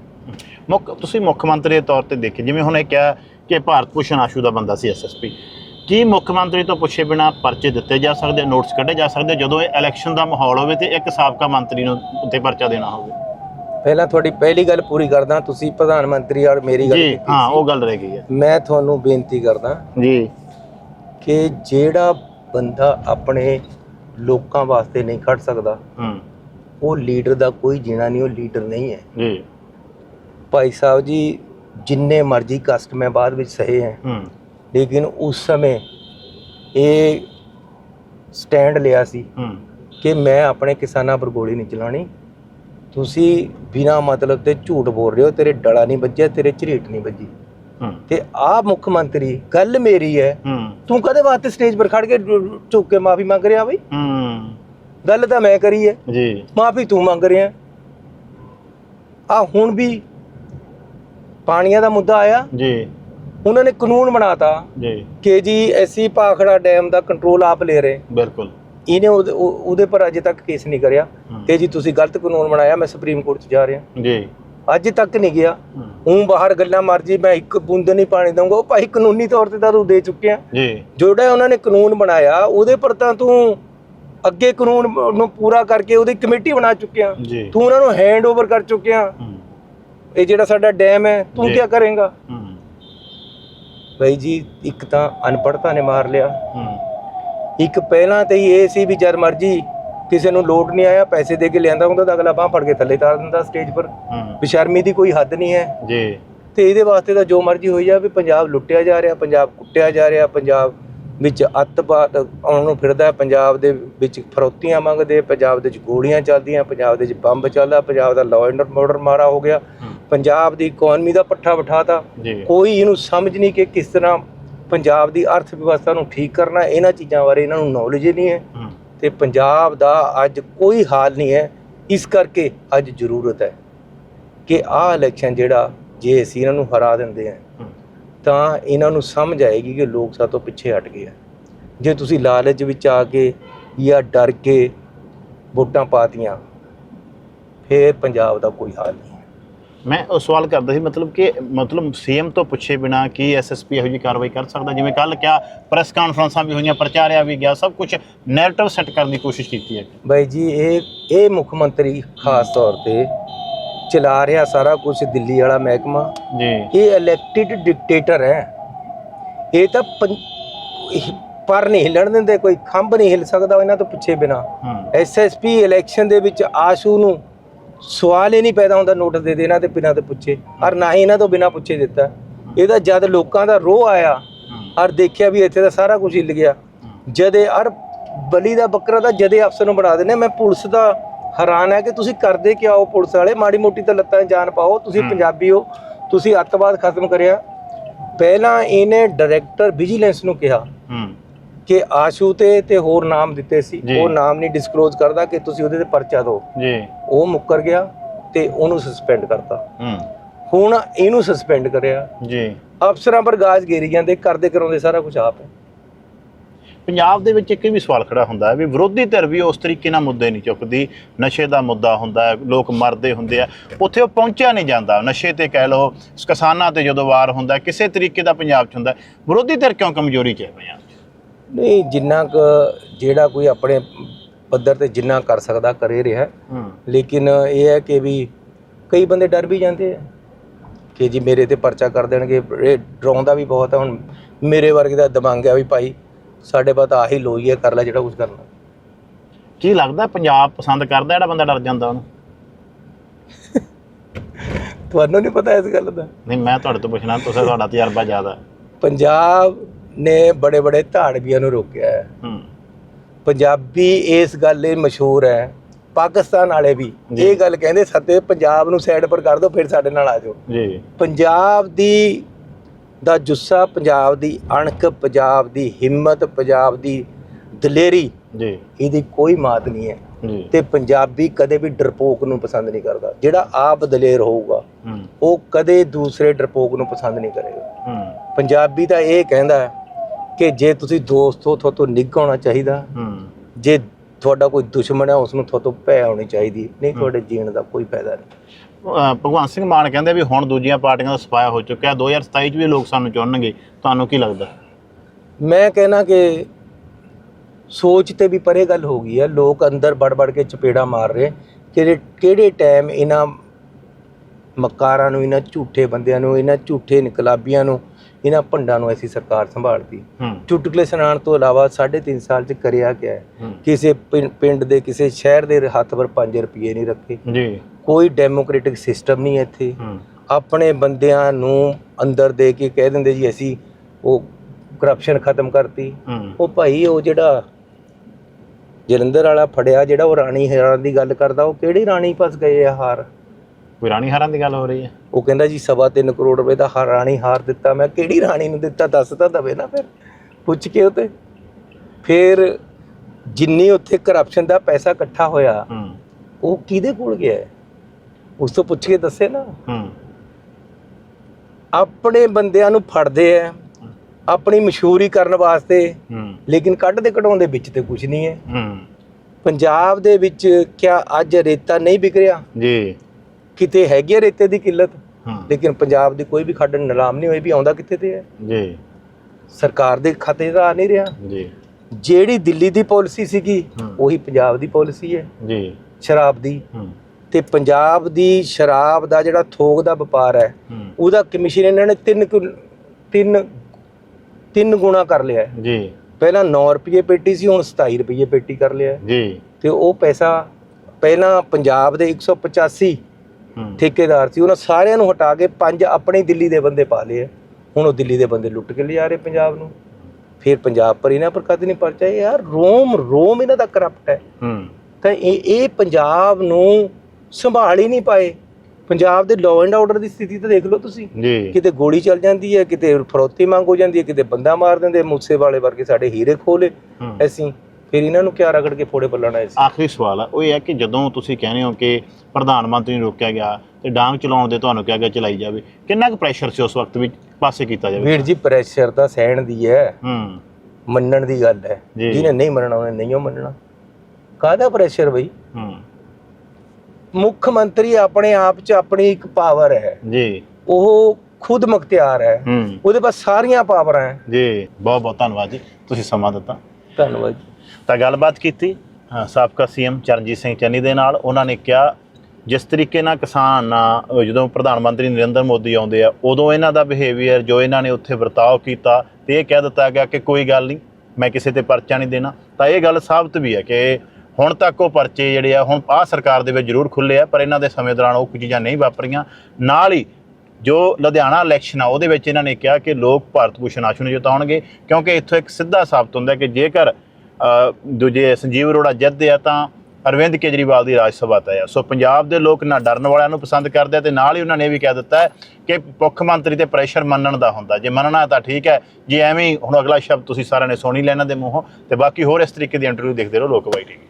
ਮੁੱਖ ਤੁਸੀਂ ਮੁੱਖ ਮੰਤਰੀ ਦੇ ਤੌਰ ਤੇ ਦੇਖੇ ਜਿਵੇਂ ਹੁਣ ਇਹ ਕਿਹਾ ਕਿ ਭਾਰਤ ਭੂਸ਼ਣ ਆਸ਼ੂ ਦਾ ਬੰਦਾ ਸੀ ਐਸਐਸਪੀ ਕੀ ਮੁੱਖ ਮੰਤਰੀ ਤੋਂ ਪੁੱਛੇ ਬਿਨਾ ਪਰਚੇ ਦਿੱਤੇ ਜਾ ਸਕਦੇ ਨੋਟਿਸ ਕੱਢੇ ਜਾ ਸਕਦੇ ਜਦੋਂ ਇਹ ਇਲੈਕਸ਼ਨ ਦਾ ਮਾਹੌਲ ਹੋਵੇ ਤੇ ਇੱਕ ਸਾਬਕਾ ਮੰਤਰੀ ਨੂੰ ਉੱਤੇ ਪਰਚਾ ਦੇਣਾ ਹੋਵੇ? ਪਹਿਲਾਂ ਤੁਹਾਡੀ ਪਹਿਲੀ ਗੱਲ ਪੂਰੀ ਕਰਦਾ ਤੁਸੀਂ ਪ੍ਰਧਾਨ ਮੰਤਰੀ ਔਰ ਮੇਰੀ ਗੱਲ ਜੀ ਹਾਂ। ਉਹ ਗੱਲ ਰਹਿ ਗਈ ਹੈ। ਮੈਂ ਤੁਹਾਨੂੰ ਬੇਨਤੀ ਕਰਦਾ ਜੀ। ਕਿ ਜਿਹੜਾ ਬੰਦਾ ਆਪਣੇ ਲੋਕਾਂ ਵਾਸਤੇ ਨਹੀਂ ਖੜ ਸਕਦਾ। ਹੂੰ। ਉਹ ਲੀਡਰ ਦਾ ਕੋਈ ਜੀਣਾ ਨਹੀਂ ਉਹ ਲੀਡਰ ਨਹੀਂ ਹੈ। ਜੀ। ਭਾਈ ਸਾਹਿਬ ਜੀ ਜਿੰਨੇ ਮਰਜ਼ੀ ਕਸ਼ਟ ਮੈਂ ਬਾਅਦ ਵਿੱਚ ਸਹੇ ਹੈ। ਹੂੰ। ਲੇਕਿਨ ਉਸ ਸਮੇਂ ਇਹ ਸਟੈਂਡ ਲਿਆ ਸੀ ਹੂੰ। ਕਿ ਮੈਂ ਆਪਣੇ ਕਿਸਾਨਾਂ ਪਰ ਗੋਲੀ ਨਹੀਂ ਚਲਾਣੀ ਤੁਸੀਂ ਬਿਨਾ ਮਤਲਬ ਤੇ ਝੂਠ ਬੋਲ ਰਹੇ ਹੋ ਤੇਰੇ ਡਲਾ ਨਹੀਂ ਵੱਜਿਆ ਤੇਰੇ ਝਰੀਟ ਨਹੀਂ ਵੱਜੀ। ਤੇ ਆ ਮੁੱਖ ਮੰਤਰੀ ਗੱਲ ਮੇਰੀ ਹੈ ਤੂੰ ਕਦੇ ਵਾਸਤੇ ਸਟੇਜ ਪਰ ਖੜ ਕੇ ਝੁੱਕ ਕੇ ਮਾਫੀ ਮੰਗ ਰਿਹਾ ਬਈ? ਹੂੰ। ਗੱਲ ਤਾਂ ਮੈਂ ਕਰੀ ਹੈ। ਜੀ। ਮਾਫੀ ਤੂੰ ਮੰਗ ਰਿਹਾ। ਆ ਹੁਣ ਵੀ ਪਾਣੀਆਂ ਦਾ ਮੁੱਦਾ ਆਇਆ। ਜੀ। ਉਹਨਾਂ ਨੇ ਕਾਨੂੰਨ ਬਣਾਤਾ। ਜੀ। ਕਿ ਜੀ ਐਸੀ ਭਾਖੜਾ ਡੈਮ ਦਾ ਕੰਟਰੋਲ ਆਪ ਲੈ ਰਹੇ। ਬਿਲਕੁਲ। ਇਹਨੇ ਉਹਦੇ- ਉਹ- ਉਹਦੇ ਪਰ ਅਜੇ ਤੱਕ ਕੇਸ ਨਹੀਂ ਕਰਿਆ। ਕਿ ਜੀ ਤੁਸੀਂ ਗਲਤ ਕਾਨੂੰਨ ਬਣਾਇਆ। ਮੈਂ ਸੁਪਰੀਮ ਕੋਰਟ 'ਚ ਜਾ ਰਿਹਾ। ਜੀ। ਅੱਜ ਤੱਕ ਨਹੀਂ ਗਿਆ। ਹੂੰ। ਬਾਹਰ ਗੱਲਾਂ ਮਰਜ਼ੀ ਮੈਂ ਇੱਕ ਬੂੰਦ ਨਹੀਂ ਪਾਣੀ ਦਊਂਗਾ। ਉਹ ਭਾਈ ਕਾਨੂੰਨੀ ਤੌਰ ਤੇ ਤਾਂ ਤੂੰ ਦੇ ਚੁੱਕਿਆ। ਜੀ। ਜਿਹੜਾ ਉਹਨਾਂ ਨੇ ਕਾਨੂੰਨ ਬਣਾਇਆ ਉਹਦੇ ਪਰ ਤਾਂ ਤੂੰ ਅੱਗੇ ਕਾਨੂੰਨ ਨੂੰ ਪੂਰਾ ਕਰਕੇ ਉਹਦੀ ਕਮੇਟੀ ਬਣਾ ਚੁੱਕਿਆ। ਤੂੰ ਉਹਨਾਂ ਨੂੰ ਹੈਂਡ ਓਵਰ ਕਰ ਚੁੱਕਿਆ। ਇਹ ਜਿਹੜਾ ਸਾਡਾ ਡੈਮ ਹੈ ਤੂੰ। ਕੀ ਕਰੇਗਾ? ਭਾਈ ਜੀ ਇੱਕ ਤਾਂ ਅਨਪੜਤਾ ਨੇ ਮਾਰ ਲਿਆ। ਇੱਕ ਪਹਿਲਾਂ ਤੇ ਹੀ ਇਹ ਸੀ ਵੀ ਜਦ ਮਰਜ਼ੀ ਕਿਸੇ ਨੂੰ ਲੋਟ ਨਹੀਂ ਆਇਆ ਪੈਸੇ ਦੇ ਕੇ ਲਿਆਂਦਾ ਹੁੰਦਾ ਤਾਂ ਅਗਲਾ ਬਾਹ ਫੜ ਕੇ ਥੱਲੇ ਤਾਰ ਦਿੰਦਾ ਸਟੇਜ ਪਰ। ਬੇਸ਼ਰਮੀ ਦੀ ਕੋਈ ਹੱਦ ਨਹੀਂ ਹੈ। ਜੀ। ਤੇ ਇਹਦੇ ਵਾਸਤੇ ਤਾਂ ਜੋ ਮਰਜ਼ੀ ਹੋਈ ਜਾਵੇ ਪੰਜਾਬ ਲੁੱਟਿਆ ਜਾ ਰਿਹਾ ਪੰਜਾਬ ਕੁੱਟਿਆ ਜਾ ਰਿਹਾ ਪੰਜਾਬ ਵਿੱਚ ਅੱਤਵਾਦ ਆਉਣ ਨੂੰ ਫਿਰਦਾ ਪੰਜਾਬ ਦੇ ਵਿੱਚ ਫਰੌਤੀਆਂ ਮੰਗਦੇ ਪੰਜਾਬ ਦੇ ਵਿੱਚ ਗੋਲੀਆਂ ਚੱਲਦੀਆਂ ਪੰਜਾਬ ਦੇ ਵਿੱਚ ਬੰਬ ਚੱਲਦਾ ਪੰਜਾਬ ਦਾ ਲਾਅ ਐਂਡ ਆਰਡਰ ਮਾਰਾ ਹੋ ਗਿਆ। ਪੰਜਾਬ ਦੀ ਇਕਨੋਮੀ ਦਾ ਪੱਠਾ ਬਿਠਾਤਾ। ਜੀ। ਕੋਈ ਇਹਨੂੰ ਸਮਝ ਨਹੀਂ ਕਿ ਕਿਸ ਤਰ੍ਹਾਂ ਪੰਜਾਬ ਦੀ ਅਰਥ ਵਿਵਸਥਾ ਨੂੰ ਠੀਕ ਕਰਨਾ ਇਹਨਾਂ ਚੀਜ਼ਾਂ ਬਾਰੇ ਇਹਨਾਂ ਨੂੰ ਨੌਲੇਜ ਹੀ ਨਹੀਂ ਹੂੰ। ਤੇ ਪੰਜਾਬ ਦਾ ਅੱਜ ਕੋਈ ਹਾਲ ਨਹੀਂ ਹੈ। ਇਸ ਕਰਕੇ ਅੱਜ ਜ਼ਰੂਰਤ ਹੈ ਕਿ ਆਹ ਇਲੈਕਸ਼ਨ ਜਿਹੜਾ ਜੇ ਅਸੀਂ ਇਹਨਾਂ ਨੂੰ ਹਰਾ ਦਿੰਦੇ ਹੂੰ ਤਾਂ ਇਹਨਾਂ ਨੂੰ ਸਮਝ ਆਏਗੀ ਕਿ ਲੋਕ ਸਾਤੋਂ ਪਿੱਛੇ ਹਟ ਗਏ ਆ। ਜੇ ਤੁਸੀਂ ਲਾਲਚ ਵਿੱਚ ਆ ਕੇ ਜਾਂ ਡਰ ਕੇ ਵੋਟਾਂ ਪਾਤੀਆਂ ਫਿਰ ਪੰਜਾਬ ਦਾ ਕੋਈ ਹਾਲ ਨਹੀਂ। ਮੈਂ ਉਹ ਸਵਾਲ ਕਰਦਾ ਸੀ ਮਤਲਬ ਕਿ ਮਤਲਬ ਸੀਐਮ ਤੋਂ ਪੁੱਛੇ ਬਿਨਾ ਕੀ ਐਸਐਸਪੀ ਇਹੋ ਜਿਹੀ ਕਾਰਵਾਈ ਕਰ ਸਕਦਾ? ਜਿਵੇਂ ਕੱਲ ਕਿਹਾ ਪ੍ਰੈਸ ਕਾਨਫਰੰਸਾਂ ਵੀ ਹੋਈਆਂ ਪ੍ਰਚਾਰਿਆ ਵੀ ਗਿਆ ਸਭ ਕੁਝ ਨੈਰੇਟਿਵ ਸੈੱਟ ਕਰਨ ਦੀ ਕੋਸ਼ਿਸ਼ ਕੀਤੀ ਹੈ। ਬਾਈ ਜੀ ਇਹ ਇਹ ਮੁੱਖ ਮੰਤਰੀ ਖਾਸ ਤੌਰ ਤੇ ਚਲਾ ਰਿਹਾ ਸਾਰਾ ਕੁਝ ਦਿੱਲੀ ਵਾਲਾ ਮਹਿਕਮਾ। ਜੀ। ਇਹ ਇਲੈਕਟਿਡ ਡਿਕਟੇਟਰ ਹੈ। ਇਹ ਤਾਂ ਪਰ ਨਹੀਂ ਹਿੱਲਣ ਦਿੰਦੇ ਕੋਈ ਖੰਭ ਨਹੀਂ ਹਿੱਲ ਸਕਦਾ ਇਹਨਾਂ ਤੋਂ ਪੁੱਛੇ ਬਿਨਾ। ਐਸਐਸਪੀ ਇਲੈਕਸ਼ਨ ਦੇ ਵਿੱਚ ਆਸ਼ੂ ਨੂੰ ਸਵਾਲ ਹੀ ਨਹੀਂ ਪੈਦਾ ਹੁੰਦਾ ਨੋਟਿਸ ਦੇ ਦੇਣਾ ਤੇ ਬਿਨਾਂ ਤੇ ਪੁੱਛੇ। ਔਰ ਨਾ ਹੀ ਇਹਨਾਂ ਤੋਂ ਬਿਨਾਂ ਪੁੱਛੇ ਦਿੱਤਾ। ਇਹਦਾ ਜਦ ਲੋਕਾਂ ਦਾ ਰੋਹ ਆਇਆ ਔਰ ਦੇਖਿਆ ਵੀ ਇੱਥੇ ਤਾਂ ਸਾਰਾ ਕੁਝ ਹਿੱਲ ਗਿਆ। ਜਦੇ ਔਰ ਬਲੀ ਦਾ ਬੱਕਰਾ ਤਾਂ ਜਦੇ ਅਫਸਰ ਨੂੰ ਬਣਾ ਦਿੰਦੇ ਮੈਂ ਪੁਲਿਸ ਦਾ ਹੈਰਾਨ ਹੈ ਕਿ ਤੁਸੀਂ ਕਰਦੇ ਕਿਆ ਹੋ ਪੁਲਿਸ ਵਾਲੇ? ਮਾੜੀ ਮੋਟੀ ਤਾਂ ਲੱਤਾਂ ਜਾਨ ਪਾਓ ਤੁਸੀਂ ਪੰਜਾਬੀ ਹੋ ਤੁਸੀਂ ਅੱਤਵਾਦ ਖਤਮ ਕਰਿਆ। ਪਹਿਲਾਂ ਇਹਨੇ ਡਾਇਰੈਕਟਰ ਵਿਜੀਲੈਂਸ ਨੂੰ ਕਿਹਾ। ਕਿ ਆਸ਼ੂ ਤੇ ਤੇ ਹੋਰ ਨਾਮ ਦਿੱਤੇ ਸੀ। ਉਹ ਨਾਮ ਨਹੀਂ ਡਿਸਕਲੋਜ਼ ਕਰਦਾ ਕਿ ਤੁਸੀਂ ਉਹਦੇ ਤੇ ਪਰਚਾ ਦਿਓ। ਜੀ। ਉਹ ਮੁੱਕਰ ਗਿਆ ਤੇ ਉਹਨੂੰ ਸਸਪੈਂਡ ਕਰਤਾ। ਹੂੰ। ਹੁਣ ਇਹਨੂੰ ਸਸਪੈਂਡ ਕਰਿਆ। ਜੀ। ਅਫਸਰਾਂ ਪਰ ਗਾਜ ਗੇਰੀ ਜਾਂਦੇ ਕਰਦੇ ਕਰਾਉਂਦੇ ਸਾਰਾ ਕੁਝ ਆਪ ਹੈ। ਪੰਜਾਬ ਦੇ ਵਿੱਚ ਇੱਕ ਵੀ ਸਵਾਲ ਖੜਾ ਹੁੰਦਾ ਹੈ ਵੀ ਵਿਰੋਧੀ ਧਿਰ ਵੀ ਉਸ ਤਰੀਕੇ ਨਾਲ ਮੁੱਦੇ ਨਹੀਂ ਚੁੱਕਦੀ। ਨਸ਼ੇ ਦਾ ਮੁੱਦਾ ਹੁੰਦਾ ਹੈ ਲੋਕ ਮਰਦੇ ਹੁੰਦੇ ਆ। ਉੱਥੇ ਉਹ ਪਹੁੰਚਿਆ ਨਹੀਂ ਜਾਂਦਾ। ਨਸ਼ੇ ਤੇ ਕਹਿ ਲਓ ਕਿਸਾਨਾਂ ਤੇ ਜਦੋਂ ਵਾਰ ਹੁੰਦਾ ਕਿਸੇ ਤਰੀਕੇ ਦਾ ਪੰਜਾਬ 'ਚ ਹੁੰਦਾ। ਵਿਰੋਧੀ ਧਿਰ ਕਿਉਂ ਕਮਜ਼ੋਰੀ 'ਚ ਹੈ ਪੰਜਾਬ ਨਹੀਂ ਜਿੰਨਾ ਕੁ ਜਿਹੜਾ ਕੋਈ ਆਪਣੇ ਪੱਧਰ ਤੇ ਜਿੰਨਾ ਕਰ ਸਕਦਾ ਕਰੇ ਰਿਹਾ। ਲੇਕਿਨ ਇਹ ਹੈ ਕਿ ਵੀ ਕਈ ਬੰਦੇ ਡਰ ਵੀ ਜਾਂਦੇ ਆ ਕਿ ਜੀ ਮੇਰੇ ਤੇ ਪਰਚਾ ਕਰ ਦੇਣਗੇ। ਇਹ ਡਰਾਉਂਦਾ ਵੀ ਬਹੁਤ ਹੈ ਹੁਣ ਮੇਰੇ ਵਰਗੇ ਦਾ ਦਿਮਾਗ ਆ ਵੀ ਭਾਈ ਸਾਡੇ ਬਾਤ ਆਹੀ ਲੋਈ ਹੈ ਕਰ ਲੈ ਜਿਹੜਾ ਕੁਝ ਕਰਨਾ। ਕੀ ਲੱਗਦਾ ਪੰਜਾਬ ਪਸੰਦ ਕਰਦਾ ਜਿਹੜਾ ਬੰਦਾ ਡਰ ਜਾਂਦਾ ਉਹਨੂੰ? (laughs) ਤੁਹਾਨੂੰ ਨਹੀਂ ਪਤਾ ਇਸ ਗੱਲ ਦਾ? ਨਹੀਂ ਮੈਂ ਤੁਹਾਡੇ ਤੋਂ ਪੁੱਛਣਾ ਤੁਸੀਂ ਤੁਹਾਡਾ ਤਜਰਬਾ ਜ਼ਿਆਦਾ ਪੰਜਾਬ ਨੇ ਬੜੇ ਬੜੇ ਧਾੜਵੀਆਂ ਨੂੰ ਰੋਕਿਆ ਹੈ। ਹੂੰ। ਪੰਜਾਬੀ ਇਸ ਗੱਲ ਲਈ ਮਸ਼ਹੂਰ ਹੈ ਪਾਕਿਸਤਾਨ ਵਾਲੇ ਵੀ। ਇਹ ਗੱਲ ਕਹਿੰਦੇ ਸੱਤੇ ਪੰਜਾਬ ਨੂੰ ਸਾਈਡ ਪਰ ਕਰ ਦਿਓ ਫਿਰ ਸਾਡੇ ਨਾਲ ਆ ਜਾਓ। ਜੀ। ਪੰਜਾਬ ਦੀ ਦਾ ਜੁੱਸਾ ਪੰਜਾਬ ਦੀ ਅਣਖ ਪੰਜਾਬ ਦੀ ਹਿੰਮਤ ਪੰਜਾਬ ਦੀ ਦਲੇਰੀ ਜੀ। ਇਹਦੀ ਕੋਈ ਮਾਤ ਨਹੀਂ ਹੈ। ਤੇ ਪੰਜਾਬੀ ਕਦੇ ਵੀ ਡਰਪੋਕ ਨੂੰ ਪਸੰਦ ਨਹੀਂ ਕਰਦਾ। ਜਿਹੜਾ ਆਪ ਦਲੇਰ ਹੋਊਗਾ ਉਹ ਕਦੇ ਦੂਸਰੇ ਡਰਪੋਕ ਨੂੰ ਪਸੰਦ ਨਹੀਂ ਕਰੇਗਾ। ਪੰਜਾਬੀ ਤਾਂ ਇਹ ਕਹਿੰਦਾ ਹੈ ਕਿ ਜੇ ਤੁਸੀਂ ਦੋਸਤ ਹੋ ਤੁਹਾਤੋਂ ਨਿੱਘ ਹੋਣਾ ਚਾਹੀਦਾ। ਜੇ ਤੁਹਾਡਾ ਕੋਈ ਦੁਸ਼ਮਣ ਹੈ ਉਸ ਨੂੰ ਤੁਹਾਤੋਂ ਭੈ ਹੋਣੀ ਚਾਹੀਦੀ। ਨਹੀਂ ਤੁਹਾਡੇ ਜੀਣ ਦਾ ਕੋਈ ਫਾਇਦਾ ਨਹੀਂ। ਭਗਵੰਤ ਸਿੰਘ ਮਾਨ ਕਹਿੰਦੇ ਵੀ ਹੁਣ ਦੂਜੀਆਂ ਪਾਰਟੀਆਂ ਦਾ ਸਫਾਇਆ ਹੋ ਚੁੱਕਿਆ 2027 ਚ ਵੀ ਲੋਕ ਸਾਨੂੰ ਚੁਣਨਗੇ। ਤੁਹਾਨੂੰ ਕੀ ਲੱਗਦਾ? ਮੈਂ ਕਹਿਣਾ ਕਿ ਸੋਚ ਤੇ ਵੀ ਪਰੇ ਗੱਲ ਹੋ ਗਈ ਹੈ। ਲੋਕ ਅੰਦਰ ਵੜ ਕੇ ਚਪੇੜਾ ਮਾਰ ਰਹੇ ਕਿਹੜੇ ਕਿਹੜੇ ਟਾਈਮ ਇਹਨਾਂ ਮਕਾਰਾਂ ਨੂੰ ਇਹਨਾਂ ਝੂਠੇ ਬੰਦਿਆਂ ਨੂੰ ਇਹਨਾਂ ਝੂਠੇ ਇਨਕਲਾਬੀਆਂ ਨੂੰ ਇਹਨਾਂ ਭੰਡਾਂ ਨੂੰ ਐਸੀ ਸਰਕਾਰ ਸੰਭਾਲਦੀ। ਚੁਟਕਲੇ ਸੁਣਾਉਣ ਤੋਂ ਇਲਾਵਾ 3.5 ਸਾਲ ਚ ਕਰਿਆ ਗਿਆ ਕਿਸੇ ਪਿੰਡ ਦੇ ਕਿਸੇ ਸ਼ਹਿਰ ਦੇ ਹੱਥ ਪਰ 5 ਰੁਪਏ ਨਹੀਂ ਰੱਖੇ। ਜੀ। ਕੋਈ ਡੈਮੋਕ੍ਰੈਟਿਕ ਸਿਸਟਮ ਨਹੀਂ ਇੱਥੇ। ਆਪਣੇ ਬੰਦਿਆਂ ਨੂੰ ਅੰਦਰ ਦੇ ਕੇ ਕਹਿ ਦਿੰਦੇ ਜੀ ਅਸੀਂ ਉਹ ਕਰਪਸ਼ਨ ਖਤਮ ਕਰਤੀ। ਉਹ ਭਾਈ ਉਹ ਜਿਹੜਾ ਜਲੰਧਰ ਵਾਲਾ ਫੜਿਆ ਜਿਹੜਾ ਉਹ ਰਾਣੀ ਹਾਰਾਂ ਦੀ ਗੱਲ ਕਰਦਾ ਉਹ ਕਿਹੜੀ ਰਾਣੀ ਫਸ ਗਏ ਆ ਹਾਰ? ਕੋਈ ਰਾਣੀ ਹਾਰਾਂ ਦੀ ਗੱਲ ਹੋ ਰਹੀ ਹੈ? ਉਹ ਕਹਿੰਦਾ ਜੀ ਸਵਾ ਤਿੰਨ ਕਰੋੜ ਰੁਪਏ ਦਾ ਰਾਣੀ ਹਾਰ ਦਿੱਤਾ। ਮੈਂ ਕਿਹੜੀ ਰਾਣੀ ਨੂੰ ਦਿੱਤਾ? ਦੱਸ ਤਾਂ ਦਵੇ ਨਾ ਫਿਰ। ਪੁੱਛ ਕੇ ਉਹ ਤੇ ਫਿਰ ਜਿੰਨੀ ਉੱਥੇ ਕਰਪਸ਼ਨ ਦਾ ਪੈਸਾ ਇਕੱਠਾ ਹੋਇਆ ਹੂੰ। ਉਹ ਕਿਹਦੇ ਕੋਲ ਗਿਆ? ਹੈ? ਉਸ ਤੋਂ ਪੁੱਛ ਕੇ ਦੱਸੇ ਨਾ। ਹੂੰ। ਆਪਣੇ ਬੰਦਿਆਂ ਨੂੰ ਫੜਦੇ ਆ ਆਪਣੀ ਮਸ਼ਹੂਰੀ ਕਰਨ ਵਾਸਤੇ। ਹੂੰ। ਲੇਕਿਨ ਕੱਢਦੇ ਕਢਾਉਂਦੇ ਵਿੱਚ ਤੇ ਕੁਝ ਨਹੀਂ ਹੈ ਹੂੰ। ਪੰਜਾਬ ਦੇ ਵਿੱਚ ਕਿਆ ਅੱਜ ਰੇਤਾ ਨਹੀਂ ਵਿਕ ਰਿਹਾ? ਜੀ। ਕਿਤੇ ਹੈਗੀ ਹੈ ਰੇਤੇ ਦੀ ਕਿੱਲਤ? ਲੇਕਿਨ ਪੰਜਾਬ ਦੀ ਕੋਈ ਵੀ ਖੱਡ ਨਿਲਾਮ ਨਹੀਂ ਹੋਈ ਵੀ ਆਉਂਦਾ ਕਿੱਥੇ ਤੇ ਹੈ। ਜੀ। ਸਰਕਾਰ ਦੇ ਖਾਤੇ ਦਾ ਆ ਨਹੀਂ ਰਿਹਾ। ਜੀ। ਜਿਹੜੀ ਦਿੱਲੀ ਦੀ ਪਾਲਿਸੀ ਸੀਗੀ। ਉਹੀ ਪੰਜਾਬ ਦੀ ਪਾਲਿਸੀ ਹੈ। ਜੀ। ਸ਼ਰਾਬ ਦੀ। ਤੇ ਪੰਜਾਬ ਦੀ ਸ਼ਰਾਬ ਦਾ ਜਿਹੜਾ ਥੋਕ ਦਾ ਵਪਾਰ ਹੈ ਉਹਦਾ ਕਮਿਸ਼ਨ ਇਹਨਾਂ ਨੇ ਤਿੰਨ ਕੁ- ਤਿੰਨ ਤਿੰਨ ਗੁਣਾ ਕਰ ਲਿਆ ਜੀ। ਪਹਿਲਾਂ 9 ਰੁਪਏ ਪੇਟੀ ਸੀ ਹੁਣ 27 ਰੁਪਏ ਪੇਟੀ ਕਰ ਲਿਆ। ਜੀ। ਤੇ ਉਹ ਪੈਸਾ ਪਹਿਲਾਂ ਪੰਜਾਬ ਦੇ 185 ਹੂੰ ਠੇਕੇਦਾਰ ਸੀ ਉਹਨਾਂ ਸਾਰਿਆਂ ਨੂੰ ਹਟਾ ਕੇ ਪੰਜ ਆਪਣੇ ਦਿੱਲੀ ਦੇ ਬੰਦੇ ਪਾ ਲਏ। ਹੁਣ ਉਹ ਦਿੱਲੀ ਦੇ ਬੰਦੇ ਲੁੱਟ ਕੇ ਲਿਜਾ ਰਹੇ ਪੰਜਾਬ ਨੂੰ। ਫਿਰ ਪੰਜਾਬ ਪਰ ਇਹਨਾਂ ਪਰ ਕਦੇ ਨਹੀਂ ਪਰਚਾ ਯਾਰ ਰੋਮ ਰੋਮ ਇਹਨਾਂ ਦਾ ਕਰਪਟ ਹੈ। ਤਾਂ ਇਹ ਇਹ ਪੰਜਾਬ ਨੂੰ ਸੰਭਾਲ ਹੀ ਨਹੀਂ ਪਾਏ। ਪੰਜਾਬ ਦੇ ਲਾਅ ਐਂਡ ਆਰਡਰ ਦੀ ਸਥਿਤੀ ਤਾਂ ਦੇਖ ਲਓ ਤੁਸੀਂ। ਕਿਤੇ ਗੋਲੀ ਚੱਲ ਜਾਂਦੀ ਹੈ ਕਿਤੇ ਫਰੋਤੀ ਮੰਗ ਹੋ ਜਾਂਦੀ ਹੈ ਕਿਤੇ ਬੰਦਾ ਮਾਰ ਦਿੰਦੇ ਮੂਸੇ ਵਾਲੇ ਵਰਗੇ ਸਾਡੇ ਹੀਰੇ ਖੋਲੇ ਐਸੀ ਫਿਰ ਇਹਨਾਂ ਨੂੰ ਕਿਆ ਰਗੜ ਕੇ ਫੋੜੇ ਪੱਲਣਾ ਐਸੀ ਆਖਰੀ ਸਵਾਲ ਹੈ ਉਹ ਇਹ ਹੈ ਕਿ ਜਦੋਂ ਤੁਸੀਂ ਕਹਿੰਦੇ ਹੋ ਕਿ ਪ੍ਰਧਾਨ ਮੰਤਰੀ ਨੂੰ ਰੋਕਿਆ ਗਿਆ ਤੇ ਡਾਂਗ ਚਲਾਉਣ ਦੇ ਤੁਹਾਨੂੰ ਕਿਹਾ ਗਿਆ ਚਲਾਈ ਜਾਵੇ ਕਿੰਨਾ ਕੁ ਪ੍ਰੈਸ਼ਰ ਸੀ ਉਸ ਵਕਤ ਵਿੱਚ ਪਾਸੇ ਕੀਤਾ ਜਾਵੇ? ਵੀਰ ਜੀ ਪ੍ਰੈਸ਼ਰ ਤਾਂ ਸਹਿਣ ਦੀ ਹੈ। ਹੂੰ। ਮੰਨਣ ਦੀ ਗੱਲ ਹੈ। ਜੀ। ਜਿਹਨੇ ਨਹੀਂ ਮੰਨਣਾ ਉਹਨੇ ਨਹੀਂ ਓ ਮੰਨਣਾ। ਕਾਹਦਾ ਪ੍ਰੈਸ਼ਰ ਬਈ? ਹੂੰ। ਮੁੱਖ ਮੰਤਰੀ ਆਪਣੇ ਆਪ 'ਚ ਆਪਣੀ ਇੱਕ ਪਾਵਰ ਹੈ। ਜੀ। ਉਹ ਖੁਦ ਮੁਖਤਿਆਰ ਹੈ। ਹੂੰ। ਉਹਦੇ ਪਾਸ ਸਾਰੀਆਂ ਪਾਵਰਾਂ ਹੈ। ਜੀ। ਬਹੁਤ ਬਹੁਤ ਧੰਨਵਾਦ ਜੀ। ਤੁਸੀਂ ਸਮਾਂ ਦਿੱਤਾ। ਧੰਨਵਾਦ ਤਾਂ ਗੱਲਬਾਤ ਕੀਤੀ। ਹਾਂ, ਸਾਬਕਾ ਸੀਐਮ ਚਰਨਜੀਤ ਸਿੰਘ ਚੰਨੀ ਦੇ ਨਾਲ ਉਹਨਾਂ ਨੇ ਕਿਹਾ ਜਿਸ ਤਰੀਕੇ ਨਾਲ ਕਿਸਾਨ ਜਦੋਂ ਪ੍ਰਧਾਨ ਮੰਤਰੀ ਨਰਿੰਦਰ ਮੋਦੀ ਆਉਂਦੇ ਆ ਉਦੋਂ ਇਹਨਾਂ ਦਾ ਬਿਹੇਵੀਅਰ ਜੋ ਇਹਨਾਂ ਨੇ ਉੱਥੇ ਵਰਤਾਓ ਕੀਤਾ ਤੇ ਇਹ ਕਹਿ ਦਿੱਤਾ ਗਿਆ ਕਿ ਕੋਈ ਗੱਲ ਨਹੀਂ ਮੈਂ ਕਿਸੇ ਤੇ ਪਰਚਾ ਨਹੀਂ ਦੇਣਾ। ਤਾਂ ਇਹ ਗੱਲ ਸਾਬਤ ਵੀ ਹੈ ਕਿ ਹੁਣ ਤੱਕ ਉਹ ਪਰਚੇ ਜਿਹੜੇ ਆ ਹੁਣ ਆਹ ਸਰਕਾਰ ਦੇ ਵਿੱਚ ਜ਼ਰੂਰ ਖੁੱਲੇ ਆ ਪਰ ਇਹਨਾਂ ਦੇ ਸਮੇਂ ਦੌਰਾਨ ਉਹ ਕੁਝ ਚੀਜ਼ਾਂ ਨਹੀਂ ਵਾਪਰੀਆਂ। ਨਾਲ ਹੀ ਜੋ ਲੁਧਿਆਣਾ ਇਲੈਕਸ਼ਨ ਆ ਉਹਦੇ ਵਿੱਚ ਇਹਨਾਂ ਨੇ ਕਿਹਾ ਕਿ ਲੋਕ ਭਾਰਤ ਭੂਸ਼ਣ ਆਸ਼ੂ ਨੂੰ ਜਿਤਾਉਣਗੇ ਕਿਉਂਕਿ ਇੱਥੋਂ ਇੱਕ ਸਿੱਧਾ ਸਾਬਤ ਹੁੰਦਾ ਕਿ ਜੇਕਰ ਦੂਜੇ ਸੰਜੀਵ ਅਰੋੜਾ ਜਿੱਤਦੇ ਆ ਤਾਂ ਅਰਵਿੰਦ ਕੇਜਰੀਵਾਲ ਦੀ ਰਾਜ ਸਭਾ ਤਾਂ ਆ। ਸੋ ਪੰਜਾਬ ਦੇ ਲੋਕ ਨਾ ਡਰਨ ਵਾਲਿਆਂ ਨੂੰ ਪਸੰਦ ਕਰਦੇ ਆ ਤੇ ਨਾਲ ਹੀ ਉਹਨਾਂ ਨੇ ਇਹ ਵੀ ਕਹਿ ਦਿੱਤਾ ਹੈ ਕਿ ਮੁੱਖ ਮੰਤਰੀ ਤੇ ਪ੍ਰੈਸ਼ਰ ਮੰਨਣ ਦਾ ਹੁੰਦਾ। ਜੇ ਮੰਨਣਾ ਤਾਂ ਠੀਕ ਹੈ, ਜੇ ਐਵੇਂ ਹੀ ਹੁਣ ਅਗਲਾ ਸ਼ਬਦ ਤੁਸੀਂ ਸਾਰਿਆਂ ਨੇ ਸੁਣ ਹੀ ਲੈਣਾ ਦੇ ਮੂੰਹੋਂ ਤੇ ਬਾਕੀ ਹੋਰ ਇਸ ਤਰੀਕੇ ਦੀ ਇੰਟਰਵਿਊ ਦੇਖਦੇ ਰਹੋ ਲੋਕ ਬਾਈ ਟੀਵੀ।